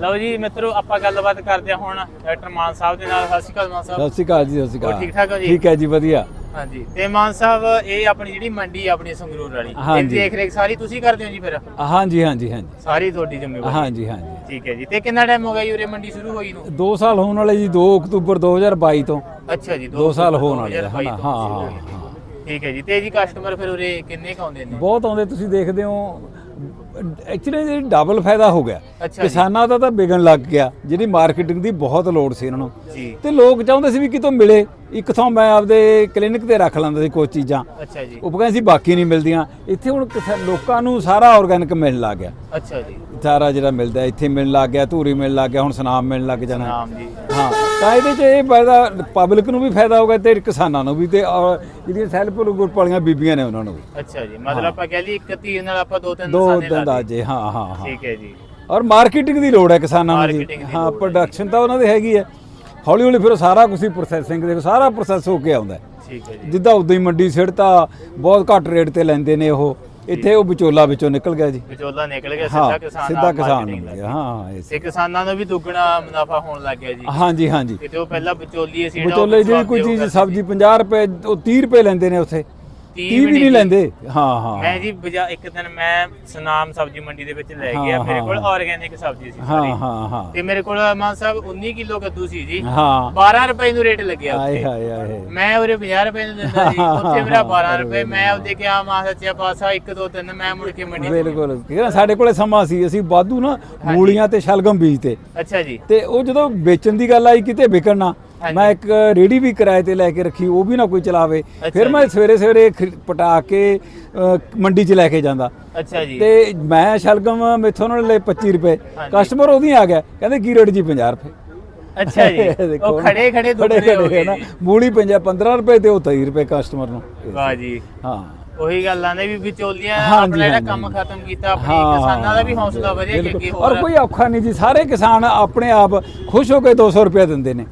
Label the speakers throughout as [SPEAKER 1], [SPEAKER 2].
[SPEAKER 1] ਲਓ ਜੀ ਮਿੱਤਰੋ ਆਪਾਂ ਗੱਲਬਾਤ ਕਰਦੇ ਹਾਂ ਹੁਣ ਡਾਕਟਰ ਮਾਨ ਸਾਹਿਬ ਦੇ ਨਾਲ। ਸਤਿ ਸ਼੍ਰੀ ਅਕਾਲ ਮਾਨ ਸਾਹਿਬ।
[SPEAKER 2] ਸਤਿ ਸ਼੍ਰੀ ਅਕਾਲ ਜੀ ਸਤਿ ਸ਼੍ਰੀ
[SPEAKER 1] ਹੋਰ
[SPEAKER 2] ਅਕਾਲ।
[SPEAKER 1] ਠੀਕ ਠਾਕ ਹੋ ਜੀ?
[SPEAKER 2] ਠੀਕ ਹੈ ਜੀ ਵਧੀਆ।
[SPEAKER 1] ਹਾਂਜੀ। ਤੇ ਮਾਨ ਸਾਹਿਬ ਇਹ ਆਪਣੀ ਜਿਹੜੀ ਮੰਡੀ ਆ ਆਪਣੀ ਸੰਗਰੂਰ ਵਾਲੀ ਇਹ
[SPEAKER 2] ਹਾਂਜੀ।
[SPEAKER 1] ਦੇਖ ਰੇਖ ਸਾਰੀ ਤੁਸੀਂ ਕਰਦੇ ਹੋ ਜੀ ਫਿਰ?
[SPEAKER 2] ਹਾਂਜੀ ਹਾਂਜੀ ਹਾਂਜੀ।
[SPEAKER 1] ਸਾਰੀ ਤੁਹਾਡੀ ਜ਼ਿੰਮੇਵਾਰੀ।
[SPEAKER 2] ਹਾਂਜੀ ਹਾਂਜੀ।
[SPEAKER 1] ਠੀਕ ਹੈ ਜੀ। ਤੇ ਕਿੰਨਾ ਟਾਈਮ ਹੋ ਗਿਆ ਉਰੇ ਮੰਡੀ ਸ਼ੁਰੂ ਹੋਈ ਨੂੰ?
[SPEAKER 2] 2 ਸਾਲ ਹੋਣ ਵਾਲੇ ਜੀ 2 ਅਕਤੂਬਰ 2022 ਤੋਂ।
[SPEAKER 1] ਅੱਛਾ ਜੀ
[SPEAKER 2] 2 ਸਾਲ ਹੋਣ ਵਾਲੇ ਆ,
[SPEAKER 1] 2022
[SPEAKER 2] ਹਾਂ
[SPEAKER 1] ਤੋਂ
[SPEAKER 2] ਹਾਂ
[SPEAKER 1] ਸ਼ੁਰੂ ਹੋਈ।
[SPEAKER 2] ਹਾਂ।
[SPEAKER 1] ਠੀਕ ਹੈ ਜੀ। ਤੇ ਜੀ ਕਸਟਮਰ ਫਿਰ ਉਰੇ ਕਿੰਨੇ ਕ ਆਉਂਦੇ ਨੇ?
[SPEAKER 2] ਬਹੁਤ ਆਉਂਦੇ ਤੁਸੀਂ ਦੇਖਦੇ ਹੋ ਐਕਚੁਅਲੀ ਡਬਲ ਫਾਇਦਾ ਹੋ ਗਿਆ। ਕਿਸਾਨਾਂ ਦਾ ਤਾਂ ਵਿਗਣ ਲੱਗ ਗਿਆ। ਜਿਹੜੀ ਮਾਰਕੀਟਿੰਗ ਦੀ ਬਹੁਤ ਲੋੜ ਸੀ ਇਹਨਾਂ ਨੂੰ। ਤੇ ਲੋਕ ਚਾਹੁੰਦੇ ਸੀ ਵੀ ਕਿਤੋਂ ਮਿਲੇ। ਇੱਕ ਥਾਂ ਮੈਂ ਆਪਦੇ ਕਲੀਨਿਕ ਤੇ ਰੱਖ ਲੈਂਦਾ ਸੀ ਕੁਝ ਚੀਜ਼ਾਂ।
[SPEAKER 1] ਅੱਛਾ ਜੀ।
[SPEAKER 2] ਉਹ ਕਹਿੰਦੇ ਸੀ ਬਾਕੀ ਨਹੀਂ ਮਿਲਦੀਆਂ। ਇੱਥੇ ਹੁਣ ਲੋਕਾਂ ਨੂੰ ਸਾਰਾ ਆਰਗੈਨਿਕ ਮਿਲਣ ਲੱਗ ਗਿਆ।
[SPEAKER 1] ਅੱਛਾ ਜੀ।
[SPEAKER 2] ਸਾਰਾ ਜਿਹੜਾ ਮਿਲਦਾ ਇੱਥੇ ਮਿਲਣ ਲੱਗ ਗਿਆ ਧੂਰੀ ਮਿਲਣ ਲੱਗ ਗਿਆ ਹੁਣ ਸੁਨਾਮ ਮਿਲਣ ਲੱਗ ਜਾਣਾ।
[SPEAKER 1] ਨਾਮ ਜੀ।
[SPEAKER 2] ਹਾਂ ਤਾਂ ਇਹਦੇ ਚ ਇਹ ਫਾਇਦਾ ਪਬਲਿਕ ਨੂੰ ਵੀ ਫਾਇਦਾ ਹੋਗਾ ਤੇ ਕਿਸਾਨਾਂ ਨੂੰ ਵੀ ਤੇ ਔਰ ਜਿਹੜੀਆਂ ਸੈਲਫ ਗਰੁੱਪ ਵਾਲੀਆਂ ਬੀਬੀਆਂ ਨੇ ਉਹਨਾਂ ਨੂੰ ਵੀ।
[SPEAKER 1] ਅੱਛਾ ਜੀ ਮਤਲਬ ਆਪਾਂ ਕਹਿ ਲਈ ਇੱਕ ਤੀਰ ਨਾਲ ਆਪਾਂ ਦੋ ਤਿੰਨ
[SPEAKER 2] ਦੋ
[SPEAKER 1] ਲਾ
[SPEAKER 2] ਦਿਨ ਦਾ। ਜੇ ਹਾਂ ਹਾਂ ਹਾਂ।
[SPEAKER 1] ਠੀਕ ਹੈ ਜੀ।
[SPEAKER 2] ਔਰ ਮਾਰਕੀਟਿੰਗ ਦੀ ਲੋੜ ਹੈ ਕਿਸਾਨਾਂ ਨੂੰ ਜੀ।
[SPEAKER 1] Marketing ਦੀ
[SPEAKER 2] ਹਾਂ
[SPEAKER 1] ਲੋੜ ਹੈ
[SPEAKER 2] ਪ੍ਰੋਡਕਸ਼ਨ ਤਾਂ ਉਹਨਾਂ ਦੀ ਹੈਗੀ ਹੈ। ਹੌਲੀ ਹੌਲੀ ਫਿਰ ਉਹ ਸਾਰਾ ਕੁਝ ਹੀ ਪ੍ਰੋਸੈਸਿੰਗ ਦੇ ਸਾਰਾ ਪ੍ਰੋਸੈਸ ਹੋ ਕੇ ਆਉਂਦਾ ਹੈ।
[SPEAKER 1] ਠੀਕ ਹੈ ਜੀ।
[SPEAKER 2] ਜਿੱਦਾਂ ਉਦੋਂ ਹੀ ਮੰਡੀ ਸਿੜਤਾ ਬਹੁਤ ਘੱਟ ਰੇਟ ਤੇ ਲੈਂਦੇ ਨੇ ਉਹ। ਇੱਥੇ ਉਹ ਵਿਚੋਲਾ ਵਿੱਚੋਂ ਨਿਕਲ ਗਿਆ ਜੀ।
[SPEAKER 1] ਵਿਚੋਲਾ ਨਿਕਲ ਗਿਆ ਸਿੱਧਾ ਕਿਸਾਨ
[SPEAKER 2] ਸਿੱਧਾ ਕਿਸਾਨ ਨੂੰ ਗਿਆ ਹਾਂ
[SPEAKER 1] ਤੇ ਕਿਸਾਨਾਂ ਨੂੰ ਵੀ ਦੁੱਗਣਾ ਮੁਨਾਫਾ ਹੋਣ ਲੱਗ ਗਿਆ ਜੀ।
[SPEAKER 2] ਹਾਂਜੀ ਹਾਂਜੀ।
[SPEAKER 1] ਕਿਤੇ ਉਹ ਪਹਿਲਾਂ ਵਿਚੋਲੀ ਸੀ
[SPEAKER 2] ਵਿਚੋਲੇ ਜਿਹੜੀ ਕੋਈ ਚੀਜ਼ ਸਬਜ਼ੀ 50 ਰੁਪਏ ਉਹ 30 ਰੁਪਏ ਲੈਂਦੇ ਨੇ ਉੱਥੇ।
[SPEAKER 1] 30
[SPEAKER 2] 30 ਵੀ ਨਹੀਂ ਲੈਂਦੇ। ਹਾਂ ਹਾਂ।
[SPEAKER 1] ਮੈਂ ਜੀ ਬਜਾ ਇੱਕ ਦਿਨ ਮੈਂ ਸਨਾਮ ਸਬਜ਼ੀ ਮੰਡੀ ਦੇ ਵਿੱਚ ਲੈ
[SPEAKER 2] ਹਾਂ,
[SPEAKER 1] ਗਿਆ। ਮੇਰੇ
[SPEAKER 2] ਹਾਂ,
[SPEAKER 1] ਕੋਲ
[SPEAKER 2] ਹਾਂ।
[SPEAKER 1] ਆਰਗੈਨਿਕ ਸਬਜ਼ੀ ਸੀ
[SPEAKER 2] ਹਾਂ
[SPEAKER 1] ਸਾਰੀ।
[SPEAKER 2] ਹਾਂ ਹਾਂ।
[SPEAKER 1] ਤੇ ਮੇਰੇ ਕੋਲ ਮਾਨ ਸਾਹਿਬ 19 ਕਿਲੋ ਕੱਦੂ ਸੀ ਜੀ।
[SPEAKER 2] ਹਾਂ।
[SPEAKER 1] 12 ਰੁਪਏ ਨੂੰ ਰੇਟ ਲੱਗਿਆ ਉੱਥੇ।
[SPEAKER 2] ਹਾਏ ਹਾਏ।
[SPEAKER 1] ਮੈਂ ਉਰੇ 50 ਰੁਪਏ ਨੂੰ ਦਿੰਦਾ ਸੀ। ਉੱਥੇ ਮੇਰਾ 12 ਰੁਪਏ। ਮੈਂ ਆਪਦੇ ਕਿਹਾ ਮਾਂ ਸੱਚਿਆ ਪਾਸਾ 1 2 3 ਮੈਂ ਮੁੜ ਕੇ ਮੰਡੀ
[SPEAKER 2] ਬਿਲਕੁਲ। ਕਿਹਾ ਸਾਡੇ ਕੋਲੇ ਸਮਾਂ ਸੀ। ਅਸੀਂ ਵਾਧੂ ਨਾ ਮੂਲੀਆਂ ਤੇ ਸ਼ਲਗਮ ਬੀਜਤੇ
[SPEAKER 1] ਅੱਛਾ ਜੀ।
[SPEAKER 2] ਤੇ ਉਹ ਜਦੋਂ ਵੇਚਣ ਦੀ ਗੱਲ ਆਈ ਕਿਤੇ ਵਿਕਣ। ਮੈਂ ਇੱਕ ਰੇੜੀ ਵੀ ਕਿਰਾਏ ਤੇ ਲੈ ਕੇ ਰੱਖੀ ਉਹ ਵੀ ਨਾ ਕੋਈ ਚਲਾਵੇ। ਫਿਰ ਮੈਂ ਸਵੇਰੇ ਸਵੇਰੇ ਪਟਾ ਕੇ ਮੰਡੀ 'ਚ ਲੈ ਕੇ ਜਾਂਦਾ।
[SPEAKER 1] ਅੱਛਾ ਜੀ।
[SPEAKER 2] ਤੇ ਮੈਂ ਸ਼ਲਗਮ ਮੈਥੋਂ ਉਹਨਾਂ ਨੇ ਲਏ 25 ਰੁਪਏ। ਕਸਟਮਰ ਉਹਦੀ ਆ ਗਿਆ ਕਹਿੰਦੇ ਕੀ ਰੇਟ ਜੀ 50 ਰੁਪਏ।
[SPEAKER 1] ਅੱਛਾ ਜੀ। ਉਹ ਖੜੇ ਖੜੇ ਦੁੱਗਣੇ ਹੋ ਗਏ
[SPEAKER 2] ਨਾ। ਮੂਲੀ 50 15 ਰੁਪਏ ਤੇ ਉਹ 30 ਰੁਪਏ ਕਸਟਮਰ ਨੂੰ।
[SPEAKER 1] ਵਾਹ ਜੀ।
[SPEAKER 2] ਹਾਂ।
[SPEAKER 1] ਉਹੀ ਗੱਲਾਂ ਨੇ ਵੀ ਵਿਚੋਲੀਆਂ ਆਪਣਾ ਜਿਹੜਾ। ਕੰਮ ਖਤਮ ਕੀਤਾ ਆਪਣੀ ਕਿਸਾਨਾਂ ਦਾ ਵੀ ਹੌਸਲਾ ਵਧਿਆ ਕਿ
[SPEAKER 2] ਬਿਲਕੁਲ।
[SPEAKER 1] ਅੱਗੇ
[SPEAKER 2] ਔਰ ਕੋਈ ਔਖਾ ਨਹੀਂ ਜੀ ਸਾਰੇ ਕਿਸਾਨ ਆਪਣੇ ਆਪ ਖੁਸ਼ ਹੋ ਕੇ 200 ਰੁਪਏ ਦਿੰਦੇ ਨੇ।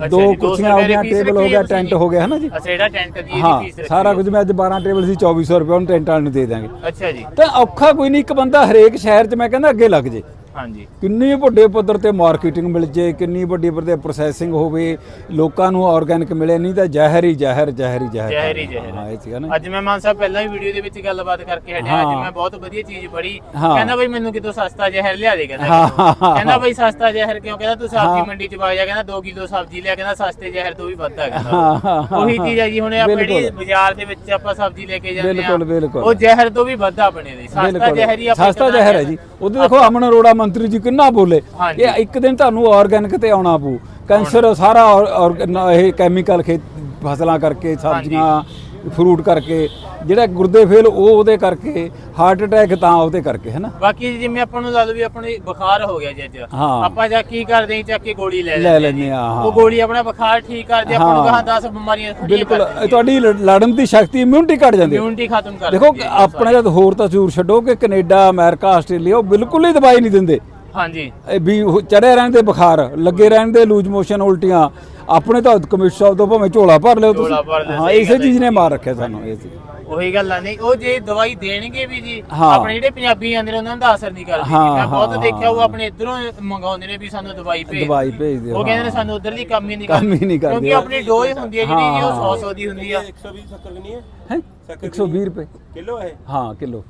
[SPEAKER 2] ਦੋ
[SPEAKER 1] ਜੀ, 200
[SPEAKER 2] ਕੁਰਸੀਆਂ ਹੋ ਗਈਆਂ ਟੇਬਲ ਹੋ ਗਿਆ
[SPEAKER 1] ਹੈ
[SPEAKER 2] ਟੈਂਟ ਹੋ ਗਿਆ ਹੈ ਨਾ ਜੀ?
[SPEAKER 1] ਅੱਛਾ ਜਿਹੜਾ ਟੈਂਟ ਦੀ ਇਹਦੀ
[SPEAKER 2] ਹਾਂ
[SPEAKER 1] ਫੀਸ ਰੱਖੀ
[SPEAKER 2] ਸਾਰਾ
[SPEAKER 1] ਹੈ।
[SPEAKER 2] ਕੁਝ ਮੈਂ ਅੱਜ 12 ਟੇਬਲ ਸੀ 2400 ਰੁਪਏ ਉਹਨੂੰ ਟੈਂਟ ਵਾਲੇ ਨੂੰ ਦੇ ਦਾਂਗੇ
[SPEAKER 1] ਅੱਛਾ ਜੀ।
[SPEAKER 2] ਤਾਂ ਔਖਾ ਕੋਈ ਨਹੀਂ ਇੱਕ ਬੰਦਾ ਹਰੇਕ ਸ਼ਹਿਰ 'ਚ ਮੈਂ ਕਹਿੰਦਾ ਅੱਗੇ ਲੱਗ ਜੇ।
[SPEAKER 1] ਹਾਂਜੀ
[SPEAKER 2] ਕਿੰਨੀ ਵੱਡੇ ਪੱਧਰ ਤੇ ਮਾਰਕੀਟਿੰਗ ਮਿਲ ਜੇ ਕਿੰਨੀ ਵੱਡੀ ਪੱਧਰ ਤੇ ਪ੍ਰੋਸੈਸਿੰਗ ਹੋਵੇ ਲੋਕਾਂ ਨੂੰ ਆਰਗੈਨਿਕ ਮਿਲੇ ਨਹੀਂ ਤਾਂ ਜ਼ਹਿਰ ਹੀ ਜ਼ਹਿਰ ਜ਼ਹਿਰ ਹੀ ਜ਼ਹਿਰ
[SPEAKER 1] ਜ਼ਹਿਰ ਹੀ ਜ਼ਹਿਰ।
[SPEAKER 2] ਹਾਂ ਇਹ ਸੀਗਾ ਨਾ
[SPEAKER 1] ਅੱਜ ਮੈਂ ਮਾਨ ਸਾਹਿਬ ਪਹਿਲਾਂ ਵੀ ਵੀਡੀਓ ਦੇ ਵਿੱਚ ਗੱਲਬਾਤ ਕਰਕੇ ਹਟਿਆ ਅੱਜ
[SPEAKER 2] ਹਾਂ।
[SPEAKER 1] ਮੈਂ ਬਹੁਤ ਵਧੀਆ ਚੀਜ਼ ਪੜ੍ਹੀ
[SPEAKER 2] ਹਾਂ।
[SPEAKER 1] ਕਹਿੰਦਾ ਬਈ ਮੈਨੂੰ ਕਿਤੋਂ ਸਸਤਾ ਜ਼ਹਿਰ ਲਿਆ ਦੇ ਕਹਿੰਦਾ
[SPEAKER 2] ਹਾਂ। ਹਾਂ, ਹਾਂ,
[SPEAKER 1] ਕਹਿੰਦਾ ਬਈ ਸਸਤਾ ਜ਼ਹਿਰ ਕਿਉਂ ਕਹਿੰਦਾ ਤੂੰ ਸਬਜ਼ੀ
[SPEAKER 2] ਹਾਂ।
[SPEAKER 1] ਮੰਡੀ ਚ ਵਗ ਜਾ ਕਹਿੰਦਾ 2 ਕਿਲੋ ਸਬਜ਼ੀ ਲਿਆ ਕਹਿੰਦਾ ਸਸਤੇ ਜ਼ਹਿਰ ਤੋਂ ਵੀ ਵੱਧ ਆ
[SPEAKER 2] ਹਾਂ,
[SPEAKER 1] ਕਹਿੰਦਾ
[SPEAKER 2] ਹਾਂ, ਹਾਂ,
[SPEAKER 1] ਉਹੀ ਚੀਜ਼ ਹੈ ਜੀ ਹੁਣ ਆਪਾਂ ਜਿਹੜੀ। ਬਾਜ਼ਾਰ ਦੇ ਵਿੱਚ ਆਪਾਂ ਸਬਜ਼ੀ ਲੈ ਕੇ ਜਾਂਦੇ
[SPEAKER 2] ਬਿਲਕੁਲ, ਬਿਲਕੁਲ।
[SPEAKER 1] ਉਹ ਜ਼ਹਿਰ ਤੋਂ ਵੀ ਵੱਧ ਆਪਣੇ ਲਈ ਸਸਤਾ ਜ਼ਹਿਰ ਹੀ ਆਪਾਂ
[SPEAKER 2] ਸਸਤਾ ਜ਼ਹਿਰ ਹੈ ਜੀ ਉਹਦੇ ਦੇਖੋ ਅਮਨ ਅਰੋੜਾ ਮੰਤਰੀ ਜੀ ਕਿੰਨਾ ਬੋਲੇ?
[SPEAKER 1] ਹਾਂਜੀ।
[SPEAKER 2] ਇਹ ਇੱਕ ਦਿਨ ਤੁਹਾਨੂੰ ਆਰਗੈਨਿਕ ਤੇ ਆਉਣਾ ਪਊ। ਕੈਂਸਰ ਸਾਰਾ ਔਰ- ਔਰ- ਨਾ ਇਹ ਕੈਮੀਕਲ ਖੇਤ ਫਸਲਾਂ ਕਰਕੇ ਸਬਜ਼ੀਆਂ ਫਰੂਟ ਕਰਕੇ ਜਿਹੜਾ ਗੁਰਦੇ ਫੇਲ ਉਹ ਉਹਦੇ ਕਰਕੇ ਹਾਰਟ ਅਟੈਕ ਤਾਂ ਉਹਦੇ ਕਰਕੇ ਹੈ ਨਾ
[SPEAKER 1] ਬਾਕੀ ਜਿਵੇਂ ਆਪਾਂ ਨੂੰ ਲਾ ਲਓ ਵੀ ਆਪਣੇ ਬੁਖਾਰ ਹੋ ਗਿਆ ਜੀ ਅੱਜ।
[SPEAKER 2] ਹਾਂ।
[SPEAKER 1] ਆਪਾਂ ਜਾ ਕੀ ਕਰਦੇ ਹਾਂ ਚੱਕ ਕੇ ਗੋਲੀ ਲੈ
[SPEAKER 2] ਲੈ
[SPEAKER 1] ਲੈਂਦੇ
[SPEAKER 2] ਆ, ਹਾਂ।
[SPEAKER 1] ਉਹ ਗੋਲੀ ਆਪਣਾ ਬੁਖਾਰ ਠੀਕ ਕਰਦੀ ਆਪਾਂ ਨੂੰ
[SPEAKER 2] ਹਾਂ।
[SPEAKER 1] ਕਹਾਂ 10 ਬਿਮਾਰੀਆਂ
[SPEAKER 2] ਬਿਲਕੁਲ। ਤੁਹਾਡੀ ਲੜਨ ਦੀ ਸ਼ਕਤੀ ਇਮਿਊਨਿਟੀ ਘਟ ਜਾਂਦੀ ਹੈ।
[SPEAKER 1] ਇਮਿਊਨਿਟੀ ਖਤਮ ਕਰ
[SPEAKER 2] ਦੇਖੋ
[SPEAKER 1] ਦਿੰਦੀ ਹੈ
[SPEAKER 2] ਆਪਣੇ ਜਦ ਹੋਰ ਤਾਂ ਜ਼ਰੂਰ ਛੱਡੋ ਕਿ ਕੈਨੇਡਾ ਅਮਰੀਕਾ ਆਸਟ੍ਰੇਲੀਆ ਉਹ ਬਿਲਕੁਲ ਹੀ ਦਵਾਈ ਨਹੀਂ ਦਿੰਦੇ।
[SPEAKER 1] ਹਾਂਜੀ।
[SPEAKER 2] ਇਹ ਵੀ ਉਹ ਚੜੇ ਰਹਿਣ ਦੇ ਬੁਖਾਰ ਲੱਗੇ ਰਹਿਣ ਦੇ ਲੂਜ ਮੋਸ਼ਨ ਉਲਟੀਆਂ ਆਪਣੇ ਤਾਂ ਕਮਿਸ਼ਨ ਸਾਹਿਬ ਤੋਂ ਭਾਵੇਂ ਝੋਲਾ ਭਰ ਲਿਓ
[SPEAKER 1] ਝੋਲਾ ਭਰ
[SPEAKER 2] ਤੁਸੀਂ
[SPEAKER 1] ਲਿਓ,
[SPEAKER 2] ਹਾਂ
[SPEAKER 1] ਸਹੀ
[SPEAKER 2] ਇਸੇ
[SPEAKER 1] ਗੱਲ ਹੈ
[SPEAKER 2] ਚੀਜ਼ ਨੇ ਮਾਰ ਰੱਖਿਆ ਸਾਨੂੰ ਇਹ ਚੀਜ਼
[SPEAKER 1] ਉਹੀ ਗੱਲ ਆ ਨਹੀਂ ਉਹ ਜੇ ਦਵਾਈ ਦੇਣਗੇ ਵੀ ਜੀ
[SPEAKER 2] ਹਾਂ।
[SPEAKER 1] ਆਪਣੇ ਜਿਹੜੇ ਪੰਜਾਬੀ ਆਂਦੇ ਨੇ ਉਹਨਾਂ ਦਾ ਅਸਰ ਨਹੀਂ ਕਰਦੀ।
[SPEAKER 2] ਹਾਂ,
[SPEAKER 1] ਮੈਂ ਬਹੁਤ
[SPEAKER 2] ਹਾਂ,
[SPEAKER 1] ਦੇਖਿਆ ਉਹ
[SPEAKER 2] ਹਾਂ।
[SPEAKER 1] ਆਪਣੇ ਇਧਰੋਂ ਮੰਗਾਉਂਦੇ ਨੇ ਵੀ ਸਾਨੂੰ ਦਵਾਈ ਭੇਜ।
[SPEAKER 2] ਦਵਾਈ ਭੇਜ ਦਿਓ,
[SPEAKER 1] ਉਹ ਕਹਿੰਦੇ ਨੇ
[SPEAKER 2] ਹਾਂ।
[SPEAKER 1] ਸਾਨੂੰ ਉਧਰਲੀ ਕੰਮ ਹੀ ਨਹੀਂ
[SPEAKER 2] ਕੰਮ ਹੀ ਨਹੀਂ ਕਰਦੇ।
[SPEAKER 1] ਕਿਉਂਕਿ ਆਪਣੀ ਡੋਜ਼ ਹੁੰਦੀ ਹੈ ਜਿਹੜੀ ਜੀ ਉਹ
[SPEAKER 2] ਹਾਂ।
[SPEAKER 1] 100 100 ਦੀ ਹੁੰਦੀ ਆ।
[SPEAKER 3] 120 ਸ਼ੱਕਰ ਕਿੰਨੀ ਹੈ?
[SPEAKER 2] ਹੈ? 120 ਰੁਪਏ।
[SPEAKER 3] ਕਿਲੋ ਹੈ?
[SPEAKER 2] ਹਾਂ ਕਿਲੋ।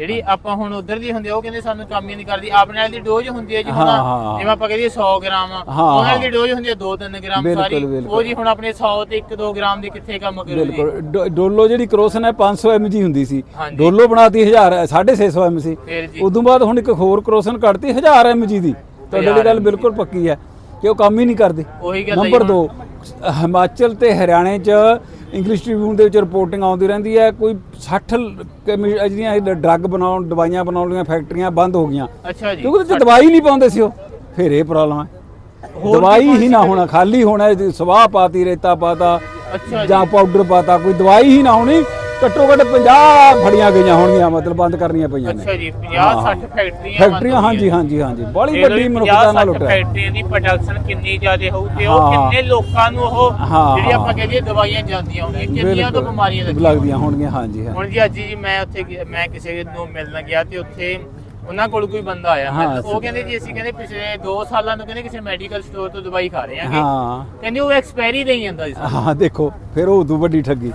[SPEAKER 1] ਜਿਹੜੀ ਆਪਾਂ ਹੁਣ ਉਧਰ ਦੀ ਹੁੰਦੀ ਆ ਉਹ ਕਹਿੰਦੇ ਸਾਨੂੰ ਕੰਮ ਹੀ ਨਹੀਂ ਕਰਦੀ। ਆਪਣੇ ਨਾਲ ਦੀ ਡੋਜ਼ ਹੁੰਦੀ ਹੈ ਜੀ ਹੁਣ।
[SPEAKER 2] ਹਾਂ, ਹਾਂ।
[SPEAKER 1] ਜਿਵੇਂ ਆਪਾਂ ਕਹਦੇ 100 ਗ੍ਰਾਮ। ਉਹਨਾਂ। ਦੀ ਡੋਜ਼ ਹੁੰਦੀ ਹੈ 2-3 ਗ੍ਰਾਮ
[SPEAKER 2] ਬਿਲਕੁਲ,
[SPEAKER 1] ਸਾਰੀ।
[SPEAKER 2] ਬਿਲਕੁਲ।
[SPEAKER 1] ਉਹ ਜੀ ਹੁਣ ਆਪਣੇ 100 ਤੇ 1-2 ਗ੍ਰਾਮ ਦੀ ਕਿੱਥੇ ਕੰਮ ਕਰੂ ਜੀ
[SPEAKER 2] ਬਿਲਕੁਲ। ਡੋ- ਡੋਲੋ ਜਿਹੜੀ ਕਰੋਸਨ ਹੈ 500 mg ਹੁੰਦੀ ਸੀ।
[SPEAKER 1] ਹਾਂਜੀ।
[SPEAKER 2] ਡੋਲੋ ਬਣਾਤੀ 1000 650 mg
[SPEAKER 1] ਫਿਰ ਜੀ।
[SPEAKER 2] ਉਦੋਂ ਬਾਅਦ ਹੁਣ ਇੱਕ ਹੋਰ ਕਰੋਸਨ ਕੱਢਤੀ 1000 mg ਦੀ। ਤੁਹਾਡੀ ਜਿਹੜੀ ਗੱਲ ਬਿਲਕੁਲ ਪੱਕੀ ਹੈ ਕਿ ਉਹ ਕੰਮ ਹੀ ਨਹੀਂ ਕਰਦੇ।
[SPEAKER 1] ਉਹੀ ਗੱਲ ਹੈ
[SPEAKER 2] ਨੰਬਰ
[SPEAKER 1] ਜੀ
[SPEAKER 2] 2 ਹਿਮਾਚਲ ਤੇ ਹਰਿਆਣੇ ਚ ਇੰਗਲਿਸ਼ ਟ੍ਰਿਬਿਊਨ ਦੇ ਵਿੱਚ ਰਿਪੋਰਟਿੰਗ ਆਉਂਦੀ ਰਹਿੰਦੀ ਹੈ ਕੋਈ 60 ਲ- ਕੈਮੀ- ਅਹ ਜਿਹੜੀਆਂ ਇਹ ਡਰੱਗ ਬਣਾਉਣ ਦਵਾਈਆਂ ਬਣਾਉਣ ਵਾਲੀਆਂ ਫੈਕਟਰੀਆਂ ਬੰਦ ਹੋ ਗਈਆਂ।
[SPEAKER 1] ਅੱਛਾ ਜੀ।
[SPEAKER 2] ਕਿਉਂਕਿ ਉਹਦੇ ਚ ਦਵਾਈ ਨਹੀਂ ਪਾਉਂਦੇ ਸੀ ਉਹ। ਫਿਰ ਇਹ ਪ੍ਰੋਬਲਮ ਹੈ। ਦਵਾਈ ਹੀ ਨਾ ਹੋਣਾ ਖਾਲੀ ਹੋਣਾ ਸਵਾਹ ਪਾਤੀ ਰੇਤਾ ਪਾਤਾ
[SPEAKER 1] ਜਾਂ
[SPEAKER 2] ਪਾਊਡਰ ਪਾਤਾ ਕੋਈ ਦਵਾਈ ਹੀ ਨਾ ਹੋਣੀ। ਘੱਟੋ ਘੱਟ 50 ਫੜੀਆਂ ਗਈਆਂ ਹੋਣਗੀਆਂ ਮਤਲਬ ਬੰਦ ਕਰਨੀਆਂ ਪਈਆਂ ਨੇ।
[SPEAKER 1] ਅੱਛਾ ਜੀ 50 60 ਫੈਕਟਰੀਆਂ
[SPEAKER 2] ਫੈਕਟਰੀਆਂ ਹਾਂਜੀ ਹਾਂਜੀ ਹਾਂਜੀ। ਬੜੀ ਵੱਡੀ
[SPEAKER 1] ਜੀ,
[SPEAKER 2] ਮਨੁੱਖਤਾ
[SPEAKER 1] 50
[SPEAKER 2] ਨਾਲ
[SPEAKER 1] 60
[SPEAKER 2] ਲੁੱਟਿਆ।
[SPEAKER 1] ਫੈਕਟਰੀਆਂ ਦੀ ਪ੍ਰੋਡਕਸ਼ਨ ਕਿੰਨੀ ਜ਼ਿਆਦਾ ਹੋਊ ਤੇ ਉਹ। ਕਿੰਨੇ ਲੋਕਾਂ ਨੂੰ ਉਹ ਜਿਹੜੀ ਆਪਾਂ। ਕਹਿੰਦੇ ਦਵਾਈਆਂ ਜਾਂਦੀਆਂ ਹੋਣਗੀਆਂ ਕਿੰਨੀਆਂ ਤੋਂ ਬਿਮਾਰੀਆਂ
[SPEAKER 2] ਲੱਗਦੀਆਂ ਹੋਣਗੀਆਂ। ਹਾਂਜੀ ਹਾਂ।
[SPEAKER 1] ਹੁਣ ਜੀ ਅੱਜ ਜੀ ਮੈਂ ਉੱਥੇ ਮੈਂ ਕਿਸੇ ਨੂੰ ਮਿਲਣ ਗਿਆ ਤੇ ਉੱਥੇ ਉਹਨਾਂ ਕੋਲ ਕੋਈ ਬੰਦਾ ਆਇਆ। ਉਹ ਕਹਿੰਦੇ ਜੀ ਅਸੀਂ ਕਹਿੰਦੇ ਪਿਛਲੇ 2 ਸਾਲਾਂ ਤੋਂ ਕਹਿੰਦੇ ਕਿਸੇ ਮੈਡੀਕਲ ਸਟੋਰ ਤੋਂ ਦਵਾਈ ਖਾ ਰਹੇ
[SPEAKER 2] ਹਾਂ।
[SPEAKER 1] ਕਹਿੰਦੇ ਉਹ ਐਕਸਪਾਇਰੀ ਦੇਈ ਜਾਂਦਾ ਸਾਨੂੰ।
[SPEAKER 2] ਹਾਂ ਦੇਖੋ ਫਿਰ ਉਹ ਉਦੋਂ ਵੱਡੀ ਠੱਗੀ।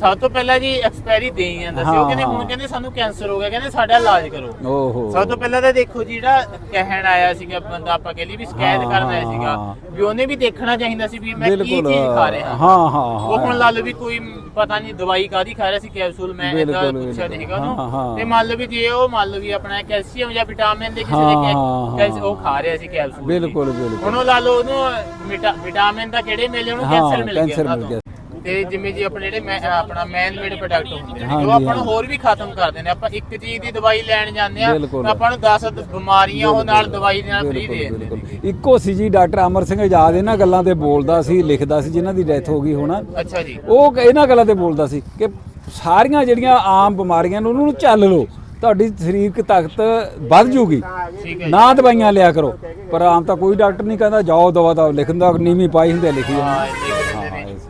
[SPEAKER 1] ਸਭ ਤੋਂ ਪਹਿਲਾਂ ਜੀ ਐਕਸਪਾਇਰੀ ਦੇਈ ਜਾਂਦਾ ਸੀ ਉਹ ਕਹਿੰਦੇ ਹੁਣ। ਕਹਿੰਦੇ ਸਾਨੂੰ ਕੈਂਸਰ ਹੋ ਗਿਆ ਕਹਿੰਦੇ ਸਾਡਾ ਇਲਾਜ ਕਰੋ
[SPEAKER 2] ਓਹੋ
[SPEAKER 1] ਸਭ ਤੋਂ ਪਹਿਲਾਂ ਤਾਂ ਦੇਖੋ ਜੀ ਜਿਹੜਾ ਕਹਿਣ ਆਇਆ ਸੀਗਾ ਬੰਦਾ ਆਪਾਂ ਕਹਿ ਲਈ ਵੀ ਸ਼ਿਕਾਇਤ ਕਰਨ ਆਇਆ ਸੀਗਾ। ਵੀ ਉਹਨੇ ਵੀ ਦੇਖਣਾ ਚਾਹੀਦਾ ਸੀ ਵੀ ਮੈਂ ਕੀ
[SPEAKER 2] ਬਿਲਕੁਲ
[SPEAKER 1] ਚੀਜ਼ ਖਾ ਰਿਹਾ
[SPEAKER 2] ਹਾਂ ਹਾਂ
[SPEAKER 1] ਉਹ ਹੁਣ ਲਾ ਲਓ ਵੀ ਕੋਈ ਪਤਾ ਨਹੀਂ ਦਵਾਈ ਕਾਦੀ ਖਾ ਰਿਹਾ ਸੀ ਕੈਪਸੂਲ ਮੈਂ ਇਹਦਾ
[SPEAKER 2] ਬਿਲਕੁਲ,
[SPEAKER 1] ਪੁੱਛਿਆ। ਨਹੀਂ ਹੈਗਾ
[SPEAKER 2] ਹਾਂ, ਹਾਂ।
[SPEAKER 1] ਉਹਨੂੰ ਤੇ ਮੰਨ ਲਓ ਵੀ ਜੇ ਉਹ ਮੰਨ ਲਓ ਵੀ ਆਪਣਾ ਕੈਲਸ਼ੀਅਮ ਜਾਂ ਵਿਟਾਮਿਨ ਦੇ ਕਿਸੇ
[SPEAKER 2] ਹਾਂ,
[SPEAKER 1] ਦੇ
[SPEAKER 2] ਹਾਂ,
[SPEAKER 1] ਉਹ ਖਾ ਰਿਹਾ ਸੀ ਕੈਪਸੂਲ ਜੀ।
[SPEAKER 2] ਬਿਲਕੁਲ ਬਿਲਕੁਲ
[SPEAKER 1] ਹੁਣ ਉਹ ਲਾ ਲਓ ਉਹਨੂੰ ਵਿਟਾ- ਵਿਟਾਮਿਨ ਦਾ ਕਿਹੜੇ ਮਿਲੇ ਉਹਨੂੰ
[SPEAKER 2] ਹਾਂ,
[SPEAKER 1] ਕੈਂਸਰ ਮਿਲ ਗਿਆ
[SPEAKER 2] ਕੈਂਸਰ
[SPEAKER 1] ਉਹਨਾਂ
[SPEAKER 2] ਮਿਲ
[SPEAKER 1] ਤੋਂ।
[SPEAKER 2] ਗਿਆ।
[SPEAKER 1] ਤੇ ਜਿਵੇਂ ਜੀ ਆਪਣੇ ਜਿਹੜੇ ਮੈਂ- ਆਪਣਾ ਮੈਨ ਮੇਡ ਪ੍ਰੋਡਕਟ ਹੁੰਦੇ ਨੇ ਜੋ ਆਪਾਂ ਨੂੰ। ਹੋਰ ਵੀ ਖਤਮ ਕਰ ਦਿੰਦੇ ਆ। ਆਪਾਂ ਇੱਕ ਚੀਜ਼ ਦੀ ਦਵਾਈ ਲੈਣ ਜਾਂਦੇ ਆ ਆਪਾਂ ਨੂੰ 10 ਬਿਮਾਰੀਆਂ ਉਹ ਨਾਲ ਦਵਾਈ ਦੇ ਨਾਲ ਫ੍ਰੀ ਦੇ ਦਿੰਦੇ ਨੇ।
[SPEAKER 2] ਇੱਕੋ ਸੀ ਜੀ ਡਾਕਟਰ ਅਮਰ ਸਿੰਘ ਆਜ਼ਾਦ ਇਹਨਾਂ ਗੱਲਾਂ ਤੇ ਬੋਲਦਾ ਸੀ ਲਿਖਦਾ ਸੀ ਜਿਨ੍ਹਾਂ ਦੀ ਡੈਥ ਹੋ ਗਈ ਹੁਣ।
[SPEAKER 1] ਅੱਛਾ ਜੀ।
[SPEAKER 2] ਉਹ ਇਹਨਾਂ ਗੱਲਾਂ ਤੇ ਬੋਲਦਾ ਸੀ ਕਿ ਸਾਰੀਆਂ ਜਿਹੜੀਆਂ ਆਮ ਬਿਮਾਰੀਆਂ ਨੇ ਉਹਨਾਂ ਨੂੰ ਚੱਲ ਲਓ। ਤੁਹਾਡੀ ਸਰੀਰਕ ਤਾਕਤ ਵੱਧ ਜੂਗੀ। ਨਾ ਦਵਾਈਆਂ ਲਿਆ ਕਰੋ। ਪਰ ਆਮ ਤਾਂ ਕੋਈ ਡਾਕਟਰ ਨਹੀਂ ਕਹਿੰਦਾ ਜਾਓ ਦਵਾ ਦਾ ਲਿਖਣ ਦਾ ਨੀਵੀਂ ਪਾਈ ਹੁੰਦੇ ਲਿਖੀ
[SPEAKER 1] ਹਾਂ
[SPEAKER 2] ਜਾਂਦੇ